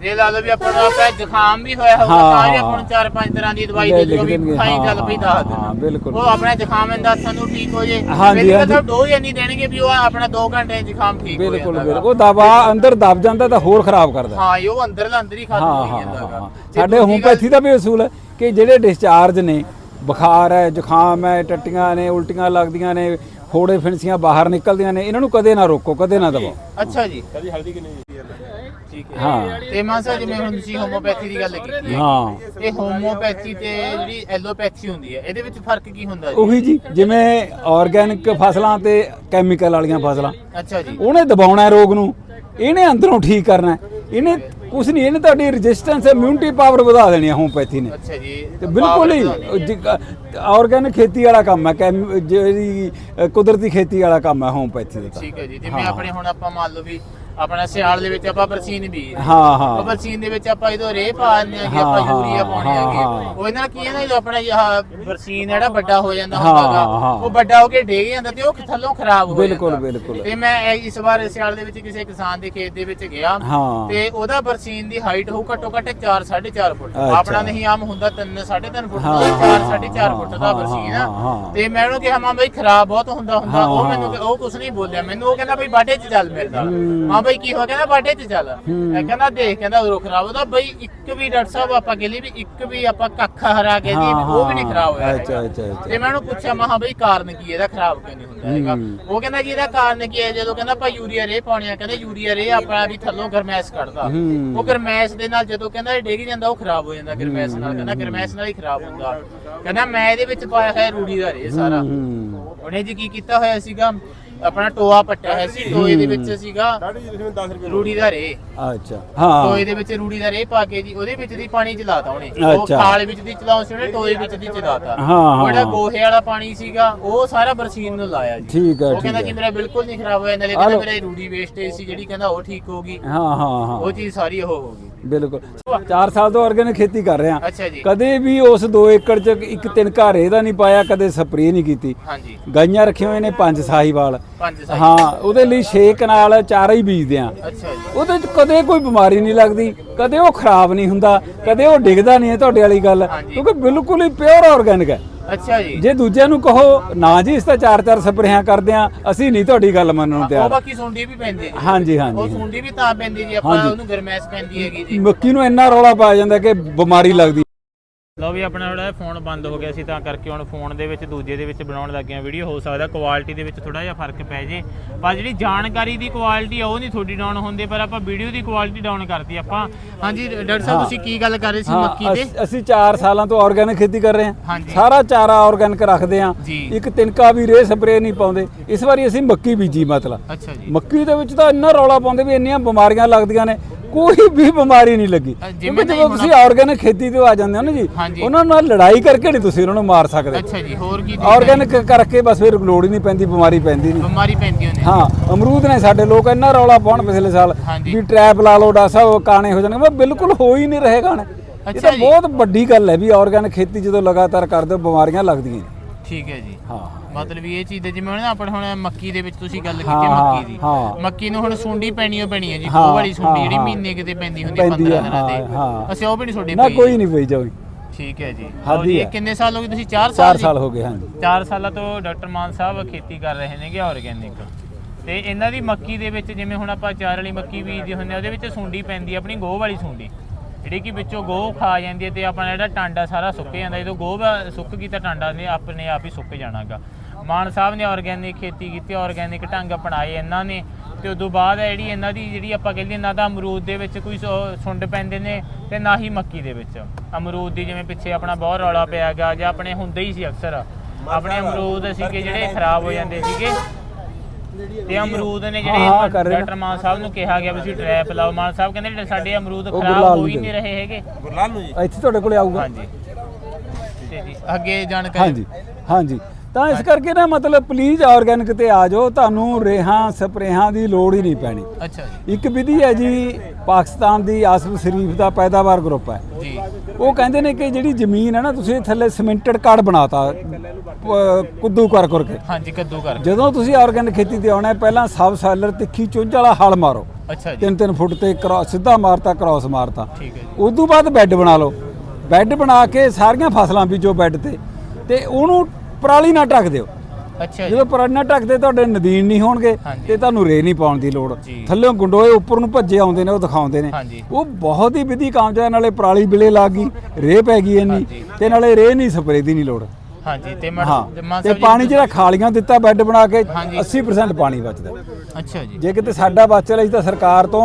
[SPEAKER 1] ਇਹ ਲਾ ਲਓ ਵੀ ਆਪਾਂ ਨੂੰ ਆਪਾਂ ਜ਼ੁਕਾਮ ਵੀ ਹੋਇਆ ਹੋਊਗਾ
[SPEAKER 2] ਹਾਂ,
[SPEAKER 1] ਤਾਂ ਵੀ ਆਪਾਂ
[SPEAKER 2] ਹਾਂ।
[SPEAKER 1] ਨੂੰ ਚਾਰ ਪੰਜ ਤਰ੍ਹਾਂ ਦੀ ਦਵਾਈ ਦੇ ਦਿਓ ਵੀ ਖਾਈ
[SPEAKER 2] ਹਾਂ,
[SPEAKER 1] ਚੱਲ ਪਈ ਦੱਸ
[SPEAKER 2] ਹਾਂ,
[SPEAKER 1] ਦੇਣਾ
[SPEAKER 2] ਬਿਲਕੁਲ।
[SPEAKER 1] ਉਹ ਆਪਣਾ ਜ਼ੁਕਾਮ ਦਾ ਸਾਨੂੰ ਠੀਕ ਹੋ ਜੇ।
[SPEAKER 2] ਹਾਂਜੀ,
[SPEAKER 1] ਪਹਿਲੀ
[SPEAKER 2] ਹਾਂਜੀ।
[SPEAKER 1] ਤਾਂ ਡੋਜ਼ ਇੰਨੀ ਦੇਣਗੇ ਵੀ ਉਹ ਆਪਣਾ 2 ਘੰਟੇ 'ਚ ਜ਼ੁਕਾਮ ਠੀਕ ਹੋ
[SPEAKER 2] ਬਿਲਕੁਲ
[SPEAKER 1] ਜਾਂਦਾ
[SPEAKER 2] ਬਿਲਕੁਲ। ਉਹ ਦਵਾ ਅੰਦਰ ਦਬ ਜਾਂਦਾ ਤਾਂ ਹੋਰ ਖਰਾਬ ਕਰਦਾ।
[SPEAKER 1] ਹਾਂ ਇਹ ਉਹ ਅੰਦਰ ਦਾ ਅੰਦਰ ਹੀ ਖਤਮ
[SPEAKER 2] ਹਾਂ
[SPEAKER 1] ਹੋ
[SPEAKER 2] ਹਾਂ
[SPEAKER 1] ਜਾਂਦਾ
[SPEAKER 2] ਹਾਂ,
[SPEAKER 1] ਹੈਗਾ
[SPEAKER 2] ਹਾਂ।
[SPEAKER 1] ਤੇ
[SPEAKER 2] ਸਾਡੇ
[SPEAKER 1] ਦੂਜੀ ਗੱਲ-
[SPEAKER 2] ਹੋਮਪੈਥੀ ਦਾ ਵੀ ਅਸੂਲ ਹੈ ਕਿ ਜਿਹੜੇ ਡਿਸਚਾਰਜ ਨੇ ਬੁਖਾਰ ਹੈ ਜ਼ੁਕਾਮ ਹੈ ਟੱਟੀਆਂ ਨੇ ਉਲਟੀਆਂ ਲੱਗਦੀਆਂ ਨੇ ਫੋੜੇ ਫਿਣਸੀਆਂ ਬਾਹਰ ਨਿਕਲਦੀਆਂ ਨੇ ਇਹਨਾਂ ਨੂੰ ਕਦੇ ਨਾ ਰੋਕੋ ਕਦੇ ਨਾ ਦਬਾਓ।
[SPEAKER 1] ਅੱਛਾ ਜੀ। ਕਦੀ ਹਲਦੀ ਕਿ ਨਹੀਂ ਠੀਕ ਹੈ।
[SPEAKER 2] ਹਾਂ।
[SPEAKER 1] ਤੇ ਮਾਸਾ ਜਿਵੇਂ ਹੁਣ ਤੁਸੀਂ ਹੋਮੋਪੈਥੀ ਦੀ ਗੱਲ ਕੀਤੀ ਹੈ
[SPEAKER 2] ਹਾਂ।
[SPEAKER 1] ਇਹ ਹੋਮੋਪੈਥੀ ਤੇ ਜਿਹੜੀ ਐਲੋਪੈਥੀ ਹੁੰਦੀ ਹੈ ਇਹਦੇ ਵਿੱਚ ਫ਼ਰਕ ਕੀ ਹੁੰਦਾ ਜੀ?
[SPEAKER 2] ਉਹੀ ਜੀ ਜਿਵੇਂ ਆਰਗੈਨਿਕ ਫਸਲਾਂ ਤੇ ਕੈਮੀਕਲ ਵਾਲੀਆਂ ਫਸਲਾਂ।
[SPEAKER 1] ਅੱਛਾ ਜੀ।
[SPEAKER 2] ਉਹਨੇ ਦਬਾਉਣਾ ਹੈ ਰੋਗ ਨੂੰ ਇਹਨੇ ਅੰਦਰੋਂ ਠੀਕ ਕਰਨਾ ਹੈ। ਇਹਨੇ ਕੁਝ ਨਹੀਂ ਇਹਨੇ ਤੁਹਾਡੀ ਰੈਜ਼ਿਸਟੈਂਸ ਇਮਿਊਨਿਟੀ ਪਾਵਰ ਵਧਾ ਦੇਣੀ ਹੈ ਹੋਮਪੈਥੀ ਨੇ।
[SPEAKER 1] ਅੱਛਾ ਜੀ
[SPEAKER 2] ਤੇ ਬਿਲਕੁਲ ਹੀ ਆਰਗੈਨਿਕ ਖੇਤੀ ਵਾਲਾ ਕੰਮ ਹੈ ਕੈਮ- ਜਿਹੜੀ ਅ, ਕੁਦਰਤੀ ਖੇਤੀ ਵਾਲਾ ਕੰਮ ਹੈ ਹੋਮਪੈਥੀ ਦਾ।
[SPEAKER 1] ਠੀਕ ਹੈ ਜੀ ਜਿਵੇਂ ਆਪਣੇ ਹੁਣ ਆਪਾਂ ਮੰਨ ਲਓ ਵੀ ਆਪਣਾ ਸਿਆਲ ਦੇ ਵਿੱਚ ਆਪਾਂ ਬਰਸੀਨ ਬੀਜ
[SPEAKER 2] ਹਾਂ ਹਾਂ
[SPEAKER 1] ਬਰਸੀਨ ਦੇ ਵਿੱਚ ਆਪਾਂ ਇਹਦੋਂ ਰੇ ਪਾ ਦਿੰਦੇ ਆ ਕਿ
[SPEAKER 2] ਹਾਂ,
[SPEAKER 1] ਆਪਾਂ
[SPEAKER 2] ਹਾਂ,
[SPEAKER 1] ਯੂਰੀਆ
[SPEAKER 2] ਹਾਂ,
[SPEAKER 1] ਹੈਗੀ
[SPEAKER 2] ਹਾਂ।
[SPEAKER 1] ਉਹ ਇਹਨਾਂ ਕੀ ਹੈ ਨਾ ਜਦੋਂ ਆਪਣਾ ਆਹ ਬਰਸੀਨ ਜਿਹੜਾ ਵੱਡਾ ਹੋ ਜਾਂਦਾ
[SPEAKER 2] ਹਾਂ,
[SPEAKER 1] ਹੁੰਦਾਗਾ
[SPEAKER 2] ਹਾਂ।
[SPEAKER 1] ਉਹ ਵੱਡਾ ਹੋ ਕੇ ਡੇਗ ਜਾਂਦਾ ਤੇ ਉਹ ਥੱਲੋਂ ਖਰਾਬ ਹੋ ਜਾਂਦਾ
[SPEAKER 2] ਬਿਲਕੁਲ, ਬਿਲਕੁਲ।
[SPEAKER 1] ਤੇ ਮੈਂ ਇਹ- ਇਸ ਵਾਰ ਸਿਆਲ ਦੇ ਵਿੱਚ ਕਿਸੇ ਕਿਸਾਨ ਦੇ ਖੇਤ ਦੇ ਵਿੱਚ ਗਿਆ
[SPEAKER 2] ਹਾਂ।
[SPEAKER 1] ਤੇ ਉਹਦਾ ਬਰਸੀਨ ਦੀ ਹਾਈਟ ਹੋਊ ਘੱਟੋ ਘੱਟ 4 4.5 ਫੁੱਟ। ਆਪਣਾ ਨਹੀਂ ਆਮ ਹੁੰਦਾ 3 3.5 ਫੁੱਟ
[SPEAKER 2] ਹਾਂ,
[SPEAKER 1] ਦਾ 4
[SPEAKER 2] ਹਾਂ,
[SPEAKER 1] 4.5 ਫੁੱਟ ਦਾ
[SPEAKER 2] ਹਾਂ,
[SPEAKER 1] ਬਰਸੀਨ
[SPEAKER 2] ਹਾਂ,
[SPEAKER 1] ਆ
[SPEAKER 2] ਹਾਂ।
[SPEAKER 1] ਤੇ ਮੈਂ ਉਹਨੂੰ ਕਿਹਾ ਮਾਂ ਬਈ ਖਰਾਬ ਬਹੁਤ ਹੁੰਦਾ ਹੁੰਦਾ ਉਹ
[SPEAKER 2] ਹਾਂ,
[SPEAKER 1] ਮੈਨੂੰ ਉਹ ਕੁਝ ਨਹੀਂ ਬੋਲਿਆ ਮੈਨੂੰ ਉਹ ਕਹਿੰਦਾ ਬਈ ਬਾਟੇ 'ਚ ਚੱਲ ਮੇਰੇ ਨਾਲ
[SPEAKER 2] ਹੂੰ।
[SPEAKER 1] ਮਾਂ ਬਈ ਕੀ ਹੋ ਕਹਿੰਦਾ ਬਾਟੇ 'ਚ ਚੱਲ। ਇਹ ਕਹਿੰਦਾ ਦੇਖ ਕਹਿੰਦਾ ਉਰੋਂ ਖਰਾਬ ਉਹਦਾ ਬਈ ਇੱਕ ਵੀ ਡਾਕਟਰ ਸਾਹਿਬ ਆਪਾਂ ਕਹਿ ਲਈ ਵੀ ਇੱਕ ਵੀ ਆਪਾਂ ਕੱਖ ਹਰਾ ਕੇ ਦੀ ਉਹ ਵੀ ਨਹੀਂ ਖਰਾਬ ਹੋਇਆ
[SPEAKER 2] ਅੱਛਾ। ਅੱਛਾ ਅੱਛਾ।
[SPEAKER 1] ਤੇ ਮੈਂ ਉਹਨੂੰ ਪੁੱਛਿਆ ਮਾ ਬਈ ਕਾਰਨ ਕੀ ਇਹਦਾ ਖਰਾਬ ਕਿਉਂ ਨਹੀਂ ਹੁੰਦਾ ਹੈਗਾ। ਉਹ ਕਹਿੰਦਾ ਜੀ ਇਹਦਾ ਕਾਰਨ ਕੀ ਹੈ? ਜਦੋਂ ਕਹਿੰਦਾ ਆਪਾਂ ਯੂਰੀਆ ਰੇ ਪਾਉਣੇ ਆ ਕਹਿੰਦਾ ਯੂਰੀਆ ਰੇ ਆਪਣਾ ਵੀ ਥੱਲੋਂ ਗਰਮੈਸ਼ ਕੱਢਦਾ। ਉਹ ਗਰਮੈਸ਼ ਦੇ ਨਾਲ ਜਦੋਂ ਕਹਿੰਦਾ ਇਹ ਡਿੱਗ ਜਾਂਦਾ ਉਹ ਖਰਾਬ ਹੋ ਜਾਂਦਾ ਗਰਮੈਸ਼ ਨਾਲ। ਕਹਿੰਦਾ ਗਰਮੈਸ਼ ਨਾਲ ਹੀ ਖਰਾਬ ਹੁੰਦਾ। ਕਹਿੰਦਾ ਮੈਂ ਇਹਦੇ ਵਿੱਚ ਪਾਇਆ ਹੋਇਆ ਰੂੜੀ ਦਾ ਰੇ ਸਾਰਾ। ਉਹਨੇ ਜੀ ਕੀ ਕੀਤਾ ਹੋਇਆ ਸੀਗਾ? ਆਪਣਾ ਟੋਆ ਪੱਟਿਆ ਹੋਇਆ ਸੀ ਟੋਏ ਦੇ ਵਿੱਚ ਸੀਗਾ ਰੂੜੀ ਦਾ ਰੇ।
[SPEAKER 2] ਅੱਛਾ ਹਾਂ।
[SPEAKER 1] ਟੋਏ ਦੇ ਵਿੱਚ ਰੂੜੀ ਦਾ ਰੇ ਪਾ ਕੇ ਜੀ ਉਹਦੇ ਵਿੱਚ ਦੀ ਪਾਣੀ ਚਲਾਤਾ ਉਹਨੇ। ਉਹ
[SPEAKER 2] ਅੱਛਾ।
[SPEAKER 1] ਖਾਲ ਵਿੱਚ ਦੀ ਚਲਾਉਂ ਸੀ ਉਹਨੇ ਟੋਏ ਵਿੱਚ ਦੀ ਚਲਾਤਾ।
[SPEAKER 2] ਹਾਂ, ਹਾਂ,
[SPEAKER 1] ਉਹ ਜਿਹੜਾ
[SPEAKER 2] ਹਾਂ।
[SPEAKER 1] ਗੋਹੇ ਵਾਲਾ ਪਾਣੀ ਸੀਗਾ ਉਹ ਸਾਰਾ ਬਰਸੀਨ ਨੂੰ ਲਾਇਆ ਜੀ।
[SPEAKER 2] ਠੀਕ ਹੈ
[SPEAKER 1] ਉਹ
[SPEAKER 2] ਠੀਕ
[SPEAKER 1] ਕਹਿੰਦਾ
[SPEAKER 2] ਹੈ।
[SPEAKER 1] ਜੀ ਮੇਰਾ ਬਿਲਕੁਲ ਨਹੀਂ ਖਰਾਬ ਹੋਇਆ ਨਾਲੇ ਕਹਿੰਦਾ। ਮੇਰਾ ਰੂੜੀ ਵੇਸਟੇਜ ਸੀ ਜਿਹੜੀ ਕਹਿੰਦਾ ਉਹ ਠੀਕ ਹੋ ਗਈ।
[SPEAKER 2] ਹਾਂ ਹਾਂ ਹਾਂ।
[SPEAKER 1] ਉਹ ਚੀਜ਼ ਸਾਰੀ ਉਹ ਹੋ ਗਈ।
[SPEAKER 2] ਬਿਲਕੁਲ। 4 ਸਾਲ ਤੋਂ ਆਰਗੈਨਿਕ ਖੇਤੀ ਕਰ ਰਹੇ
[SPEAKER 1] ਅੱਛਾ ਜੀ।
[SPEAKER 2] ਕਦੇ ਵੀ ਉਸ 2 ਏਕੜ ਚ ਇੱਕ ਤਿੰਨ ਘਾਰੇ ਦਾ ਨਹੀਂ ਪਾਇਆ ਕਦੇ ਸਪਰੇਅ ਨਹੀਂ ਕੀਤੀ।
[SPEAKER 1] ਹਾਂਜੀ।
[SPEAKER 2] ਗਾਈਆਂ ਰੱਖੀਆਂ ਹੋਏ ਨੇ ਪੰਜ ਸਾਹੀਵਾਲ।
[SPEAKER 1] ਪੰਜ
[SPEAKER 2] ਹਾਂ ਉਹਦੇ ਲਈ 6 ਕਨਾਲ ਚਾਰਾ ਹੀ ਬੀਜਦੇ ਆ
[SPEAKER 1] ਅੱਛਾ ਜੀ।
[SPEAKER 2] ਉਹਦੇ ਚ ਕਦੇ ਕੋਈ ਬਿਮਾਰੀ ਨਹੀਂ ਲੱਗਦੀ ਕਦੇ ਉਹ ਖਰਾਬ ਨਹੀਂ ਹੁੰਦਾ ਕਦੇ ਉਹ ਡਿੱਗਦਾ ਨਹੀਂ ਹੈ ਤੁਹਾਡੇ ਵਾਲੀ ਗੱਲ। ਕਿਉਂਕਿ ਬਿਲਕੁਲ ਹੀ ਪਿਓਰ ਆਰਗੈਨਿਕ ਹੈ।
[SPEAKER 1] ਅੱਛਾ ਜੀ।
[SPEAKER 2] ਜੇ ਦੂਜਿਆਂ ਨੂੰ ਕਹੋ ਨਾ ਜੀ ਇਸ ਤਾਂ ਚਾਰ ਚਾਰ ਸਪਰੇਆਂ ਕਰਦੇ ਆ ਅਸੀਂ ਨਹੀਂ ਤੁਹਾਡੀ ਗੱਲ ਮੰਨਣ ਨੂੰ
[SPEAKER 1] ਉਹ
[SPEAKER 2] ਤਿਆਰ।
[SPEAKER 1] ਬਾਕੀ ਸੁੰਡੀ ਵੀ ਪੈਂਦੀ ਜੀ
[SPEAKER 2] ਹਾਂਜੀ
[SPEAKER 1] ਉਹ
[SPEAKER 2] ਹਾਂਜੀ
[SPEAKER 1] ਸੁੰਡੀ ਵੀ ਤਾਂ ਪੈਂਦੀ ਜੀ ਆਪਾਂ
[SPEAKER 2] ਹਾਂਜੀ।
[SPEAKER 1] ਉਹਨੂੰ ਗਰਮੈਸ਼ ਪੈਂਦੀ ਹੈਗੀ ਜੀ।
[SPEAKER 2] ਮੱਕੀ ਨੂੰ ਇੰਨਾ ਰੌਲਾ ਪਾਇਆ ਜਾਂਦਾ ਕਿ ਬਿਮਾਰੀ ਲੱਗਦੀ।
[SPEAKER 1] ਲਓ ਵੀ ਆਪਣਾ ਜਿਹੜਾ ਫੋਨ ਬੰਦ ਹੋ ਗਿਆ ਸੀ ਤਾਂ ਕਰਕੇ ਹੁਣ ਫੋਨ ਦੇ ਵਿੱਚ ਦੂਜੇ ਦੇ ਵਿੱਚ ਬਣਾਉਣ ਲੱਗੇ ਆ ਵੀਡੀਓ ਹੋ ਸਕਦਾ ਕੁਆਲਿਟੀ ਦੇ ਵਿੱਚ ਥੋੜਾ ਜਿਹਾ ਫ਼ਰਕ ਪੈ ਜੇ। ਪਰ ਜਿਹੜੀ ਜਾਣਕਾਰੀ ਦੀ ਕੁਆਲਿਟੀ ਆ ਉਹ ਨਹੀਂ ਥੋੜੀ ਡਾਊਨ ਹੁੰਦੀ ਪਰ ਆਪਾਂ ਵੀਡੀਓ ਦੀ ਕੁਆਲਿਟੀ ਡਾਊਨ ਕਰਤੀ। ਆਪਾਂ ਹਾਂਜੀ ਡਾਕਟਰ ਸਾਹਿਬ। ਤੁਸੀਂ ਕੀ ਗੱਲ ਕਰ ਰਹੇ ਸੀ ਮੱਕੀ ਤੇ?
[SPEAKER 2] ਅਸ- ਅਸੀਂ 4 ਸਾਲਾਂ ਤੋਂ ਆਰਗੈਨਿਕ ਖੇਤੀ ਕਰ ਰਹੇ ਹਾਂ। ਸਾਰਾ ਚਾਰਾ ਆਰਗੈਨਿਕ ਰੱਖਦੇ
[SPEAKER 1] ਜੀ।
[SPEAKER 2] ਇੱਕ ਤਿਨਕਾ ਵੀ ਰੇ ਸਪਰੇਅ ਨਹੀਂ ਪਾਉਂਦੇ। ਇਸ ਵਾਰੀ ਅਸੀਂ ਮੱਕੀ ਬੀਜੀ ਮਤਲਬ। ਮੱਕੀ ਦੇ ਵਿੱਚ ਤਾਂ ਇੰਨਾ ਰੌਲਾ ਪਾਉਂਦੇ ਵੀ ਇੰਨੀਆਂ ਬਿਮਾਰੀਆਂ ਲੱਗਦੀਆਂ ਨੇ। ਕੋਈ ਵੀ ਬਿਮਾਰੀ ਨਹੀਂ ਲੱਗੀ। ਕਿਉਂਕਿ ਜਦੋਂ ਤੁਸੀਂ ਆਰਗੈਨਿਕ ਖੇਤੀ ਤੇ ਆ ਜਾਂਦੇ ਹੋ ਨਾ ਜੀ। ਉਹਨਾਂ ਨਾਲ ਲੜਾਈ ਕਰਕੇ ਨਹੀਂ ਤੁਸੀਂ ਉਹਨਾਂ ਨੂੰ ਮਾਰ ਸਕਦੇ।
[SPEAKER 1] ਅੱਛਾ ਜੀ ਹੋਰ ਕੀ
[SPEAKER 2] ਆਰਗੈਨਿਕ ਕਰਕੇ ਬਸ ਫਿਰ ਲੋੜ ਹੀ ਨਹੀਂ ਪੈਂਦੀ ਬਿਮਾਰੀ ਪੈਂਦੀ ਨਹੀਂ।
[SPEAKER 1] ਬਿਮਾਰੀ ਪੈਂਦੀ ਹੁੰਦੀ
[SPEAKER 2] ਹਾਂ। ਅਮਰੂਦ ਨੇ ਸਾਡੇ ਲੋਕ ਇੰਨਾ ਰੌਲਾ ਪਾਉਣ ਪਿਛਲੇ ਸਾਲ। ਵੀ ਟ੍ਰੈਪ ਲਾ ਲਓ ਡਾਸਾ ਉਹ ਕਾਣੇ ਹੋ ਜਾਣਗੇ। ਬਿਲਕੁਲ ਹੋ ਹੀ ਨਹੀਂ ਰਹੇ ਕਾਣੇ। ਇਹ ਤਾਂ। ਬਹੁਤ ਵੱਡੀ ਗੱਲ ਹੈ ਵੀ ਆਰਗੈਨਿਕ ਖੇਤੀ ਜਦੋਂ ਲਗਾਤਾਰ ਕਰਦੇ ਹੋ ਬਿਮਾਰੀਆਂ ਲੱਗਦੀਆਂ।
[SPEAKER 1] ਠੀਕ ਹੈ ਜੀ।
[SPEAKER 2] ਹਾਂ।
[SPEAKER 1] ਮਤਲਬ ਵੀ ਇਹ ਚੀਜ਼ ਦੇ ਜਿਵੇਂ ਹੁਣ ਨਾ ਆਪਾਂ ਹੁਣ ਮੱਕੀ ਦੇ ਵਿੱਚ ਤੁਸੀਂ ਗੱਲ ਕੀਤੀ
[SPEAKER 2] ਹਾਂ,
[SPEAKER 1] ਮੱਕੀ ਦੀ। ਮੱਕੀ ਨੂੰ ਹੁਣ ਸੁੰਡੀ ਪੈਣੀ ਓ ਪੈਣੀ ਹੈ ਜੀ
[SPEAKER 2] ਹਾਂ,
[SPEAKER 1] ਉਹ ਵਾਲੀ ਸੁੰਡੀ
[SPEAKER 2] ਹਾਂ,
[SPEAKER 1] ਜਿਹੜੀ
[SPEAKER 2] ਹਾਂ।
[SPEAKER 1] ਮਹੀਨੇ ਕਿਤੇ ਪੈਂਦੀ ਹੁੰਦੀ ਹੈ
[SPEAKER 2] ਪੈਂਦੀ
[SPEAKER 1] 15
[SPEAKER 2] ਹੈ,
[SPEAKER 1] ਦਿਨਾਂ
[SPEAKER 2] ਹਾਂ,
[SPEAKER 1] ਤੇ।
[SPEAKER 2] ਹਾਂ।
[SPEAKER 1] ਅਸੀਂ ਉਹ ਵੀ ਨਹੀਂ ਸੁੰਡੀ
[SPEAKER 2] ਨਾ ਕੋਈ ਨਹੀਂ ਪਈ ਜਾਵੇ
[SPEAKER 1] ਠੀਕ ਹੈ ਜੀ। ਔਰ
[SPEAKER 2] ਹੀ
[SPEAKER 1] ਇਹ
[SPEAKER 2] ਹੈ।
[SPEAKER 1] ਕਿੰਨੇ ਸਾਲ ਹੋ ਗਏ? ਤੁਸੀਂ 4 ਸਾਲ
[SPEAKER 2] 4 ਸਾਲ ਹੋ ਗਏ ਹਾਂਜੀ।
[SPEAKER 1] 4 ਸਾਲਾਂ ਤੋਂ ਡਾਕਟਰ ਮਾਨ ਸਾਹਿਬ ਖੇਤੀ ਕਰ ਰਹੇ ਨੇਗੇ ਆਰਗੈਨਿਕ ਤੇ ਇਹਨਾਂ ਦੀ ਮੱਕੀ ਦੇ ਵਿੱਚ ਜਿਵੇਂ ਹੁਣ ਆਪਾਂ ਚਾਰ ਵਾਲੀ ਮੱਕੀ ਬੀਜਦੇ ਹੁੰਦੇ ਆ ਉਹਦੇ ਵਿੱਚ ਸੁੰਡੀ ਪੈਂਦੀ ਆ ਆਪਣੀ ਗੋਹ ਵਾਲੀ ਸੁੰਡੀ। ਜਿਹੜੀ ਕਿ ਵਿੱਚੋਂ ਗੋਹ ਖਾ ਜਾਂਦੀ ਹੈ ਤੇ ਆਪਣਾ ਜਿਹੜਾ ਟਾਂਡਾ ਸਾਰਾ ਸੁੱਕ ਜਾਂਦਾ ਜਦੋਂ ਗੋਹ ਵਾ- ਸੁੱਕ ਗਈ ਤਾਂ ਟਾਂਡਾ ਨੇ ਆਪਣੇ ਆਪ ਹੀ ਸੁੱਕ ਜਾਣਾਗਾ। ਮਾਨ ਸਾਹਿਬ ਨੇ ਆਰਗੈਨਿਕ ਖੇਤੀ ਕੀਤੀ ਆਰਗੈਨਿਕ ਢੰਗ ਅਪਣਾਏ ਇਹਨਾਂ ਨੇ ਤੇ ਉਦੋਂ ਬਾਅਦ ਹੈ ਜਿਹੜੀ ਇਹਨਾਂ ਦੀ ਜਿਹੜੀ ਆਪਾਂ ਕਹਿੰਦੇ ਇਹਨਾਂ ਦਾ ਅਮਰੂਦ ਦੇ ਵਿੱਚ ਕੋਈ ਸੁੰਡ ਪੈਂਦੇ ਨੇ ਤੇ ਨਾ ਹੀ ਮੱਕੀ ਦੇ ਵਿੱਚ। ਅਮਰੂਦ ਦੀ ਜਿਵੇਂ ਪਿੱਛੇ ਆਪਣਾ ਬਹੁਤ ਰੌਲਾ ਪਿਆਗਾ ਜਾਂ ਆਪਣੇ ਹੁੰਦੇ ਹੀ ਸੀ ਅਕਸਰ। ਆਪਣੇ ਅਮਰੂਦ ਸੀਗੇ ਜਿਹੜੇ ਖਰਾਬ ਹੋ ਜਾਂਦੇ ਸੀਗੇ। ਤੇ ਅਮਰੂਦ ਨੇ ਜਿਹੜੇ
[SPEAKER 2] ਰਹੇ ਨੇ।
[SPEAKER 1] ਡਾਕਟਰ ਮਾਨ ਸਾਹਿਬ ਨੂੰ ਕਿਹਾ ਗਿਆ ਵੀ ਤੁਸੀਂ ਟ੍ਰੈਪ ਲਾਓ। ਮਾਨ ਸਾਹਿਬ ਕਹਿੰਦੇ ਜਿਹੜੇ ਸਾਡੇ ਅਮਰੂਦ ਖਰਾਬ ਹੋ
[SPEAKER 2] ਨੂੰ
[SPEAKER 1] ਹੀ ਨਹੀਂ। ਰਹੇ ਹੈਗੇ।
[SPEAKER 3] ਗੁਰਲਾਲ ਨੂੰ ਜੀ।
[SPEAKER 2] ਇੱਥੇ ਤੁਹਾਡੇ ਕੋਲੇ ਆਊਗਾ?
[SPEAKER 1] ਹਾਂਜੀ। ਤੇ ਜੀ ਅੱਗੇ ਜਾਣਕਾਰੀ
[SPEAKER 2] ਹਾਂਜੀ। ਹਾਂਜੀ। ਤਾਂ ਇਸ ਕਰਕੇ ਨਾ ਮਤਲਬ ਪਲੀਜ਼ ਆਰਗੈਨਿਕ ਤੇ ਆ ਜਾਓ ਤੁਹਾਨੂੰ ਰੇਹਾਂ ਸਪਰੇਹਾਂ ਦੀ ਲੋੜ ਹੀ ਨਹੀਂ ਪੈਣੀ।
[SPEAKER 1] ਅੱਛਾ ਜੀ।
[SPEAKER 2] ਇੱਕ ਵਿਧੀ ਹੈ ਜੀ ਪਾਕਿਸਤਾਨ ਦੀ ਆਸਫ ਸ਼ਰੀਫ ਦਾ ਪੈਦਾਵਾਰ ਗਰੁੱਪ ਹੈ।
[SPEAKER 1] ਜੀ।
[SPEAKER 2] ਉਹ ਕਹਿੰਦੇ ਨੇ ਕਿ ਜਿਹੜੀ ਜ਼ਮੀਨ ਹੈ ਨਾ ਤੁਸੀਂ ਥੱਲੇ ਸੀਮੈਂਟਡ ਕਾਰਡ ਬਣਾਤਾ ਕੁੱਦੂ ਕਰ ਕਰਕੇ
[SPEAKER 1] ਹਾਂਜੀ ਕੱਦੂ ਕਰ।
[SPEAKER 2] ਜਦੋਂ ਤੁਸੀਂ ਆਰਗੈਨਿਕ ਖੇਤੀ ਤੇ ਆਉਣਾ ਪਹਿਲਾਂ ਸਬ ਸੈਲਰ ਤਿੱਖੀ ਚੁੰਝ ਵਾਲਾ ਹਲ ਮਾਰੋ।
[SPEAKER 1] ਅੱਛਾ ਜੀ।
[SPEAKER 2] 3-3 ਫੁੱਟ ਤੇ ਸਿੱਧਾ ਮਾਰਤਾ ਕ੍ਰਾਸ ਮਾਰਤਾ।
[SPEAKER 1] ਠੀਕ ਹੈ ਜੀ।
[SPEAKER 2] ਉਸ ਤੋਂ ਬਾਅਦ ਬੈੱਡ ਬਣਾ ਲਓ। ਬੈੱਡ ਬਣਾ ਕੇ ਸਾਰੀਆਂ ਫਸਲਾਂ ਬੀਜੋ ਬੈੱਡ ਤੇ। ਤੇ ਉਹਨੂੰ ਪਰਾਲੀ ਨਾਲ ਢੱਕ ਦਿਓ
[SPEAKER 1] ਅੱਛਾ ਜੀ
[SPEAKER 2] ਜਦੋਂ ਪਰਾਲੀ ਨਾਲ ਢੱਕਦੇ ਤੁਹਾਡੇ ਨਦੀਨ ਨਹੀਂ ਹੋਣਗੇ
[SPEAKER 1] ਹਾਂਜੀ।
[SPEAKER 2] ਤੇ ਤੁਹਾਨੂੰ ਰੇ ਨਹੀਂ ਪਾਉਣ ਦੀ ਲੋੜ
[SPEAKER 1] ਜੀ।
[SPEAKER 2] ਥੱਲੇੋਂ ਗੁੰਡੋਏ ਉੱਪਰ ਨੂੰ ਭੱਜੇ ਆਉਂਦੇ ਨੇ ਉਹ ਦਿਖਾਉਂਦੇ ਨੇ
[SPEAKER 1] ਹਾਂਜੀ
[SPEAKER 2] ਉਹ ਬਹੁਤ ਹੀ ਵਿਧੀ ਕਾਮਯਾਬ ਨਾਲੇ ਪਰਾਲੀ ਬਿਲੇ ਲੱਗ ਗਈ ਰੇ ਪੈ ਗਈ ਇੰਨੀ। ਤੇ ਨਾਲੇ ਰੇ ਨਹੀਂ ਸਪਰੇ ਦੀ ਨਹੀਂ ਲੋੜ
[SPEAKER 1] ਹਾਂਜੀ ਤੇ
[SPEAKER 2] ਹਾਂ। ਤੇ
[SPEAKER 1] ਸਾਹਿਬ ਜੀ
[SPEAKER 2] ਪਾਣੀ ਜਿਹੜਾ ਖਾਲੀਆਂ ਦਿੱਤਾ ਬੈੱਡ ਬਣਾ ਕੇ
[SPEAKER 1] ਹਾਂਜੀ।
[SPEAKER 2] 80% ਪਾਣੀ ਬਚਦਾ।
[SPEAKER 1] ਅੱਛਾ ਜੀ।
[SPEAKER 2] ਜੇ ਕਿਤੇ ਸਾਡਾ ਬਚ ਲਈ ਤਾਂ ਸਰਕਾਰ ਤੋਂ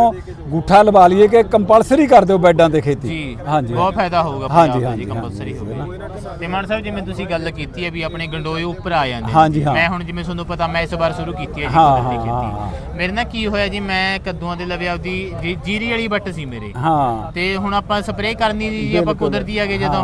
[SPEAKER 2] ਗੁੱਠਾ ਲਵਾ ਲਈਏ ਕਿ ਕੰਪਲਸਰੀ ਕਰ ਦਿਓ ਬੈੱਡਾਂ ਤੇ ਖੇਤੀ।
[SPEAKER 1] ਜੀ
[SPEAKER 2] ਹਾਂਜੀ।
[SPEAKER 1] ਬਹੁਤ ਫਾਇਦਾ ਹੋਊਗਾ
[SPEAKER 2] ਹਾਂਜੀ,
[SPEAKER 1] ਪੰਜਾਬ ਦਾ
[SPEAKER 2] ਹਾਂਜੀ,
[SPEAKER 1] ਕੰਪਲਸਰੀ ਹੋਊਗਾ ਤੇ ਮਾਨ ਸਾਹਿਬ ਜਿਵੇਂ ਤੁਸੀਂ ਗੱਲ ਕੀਤੀ ਹੈ ਵੀ ਆਪਣੇ ਗੰਡੋਏ ਉੱਪਰ ਆ ਜਾਂਦੇ। ਮੈਂ ਹੁਣ ਜਿਵੇਂ ਤੁਹਾਨੂੰ ਪਤਾ ਮੈਂ ਇਸ ਵਾਰ ਸ਼ੁਰੂ ਕੀਤੀ ਹੈ ਜੀ
[SPEAKER 2] ਹਾਂ,
[SPEAKER 1] ਖੇਤੀ। ਮੇਰੇ ਨਾਲ ਕੀ ਹੋਇਆ ਜੀ ਮੈਂ ਕੱਦੂਆਂ ਦੇ ਲਵੇ ਆਪਦੀ ਜੀਰੀ ਵਾਲੀ ਬੱਟ ਸੀ ਮੇਰੇ।
[SPEAKER 2] ਹਾਂ।
[SPEAKER 1] ਤੇ ਹੁਣ ਆਪਾਂ ਸਪਰੇਅ ਕਰਨੀ ਜੀ ਆਪਾਂ। ਕੁਦਰਤੀ ਆ ਗਏ ਜਦੋਂ।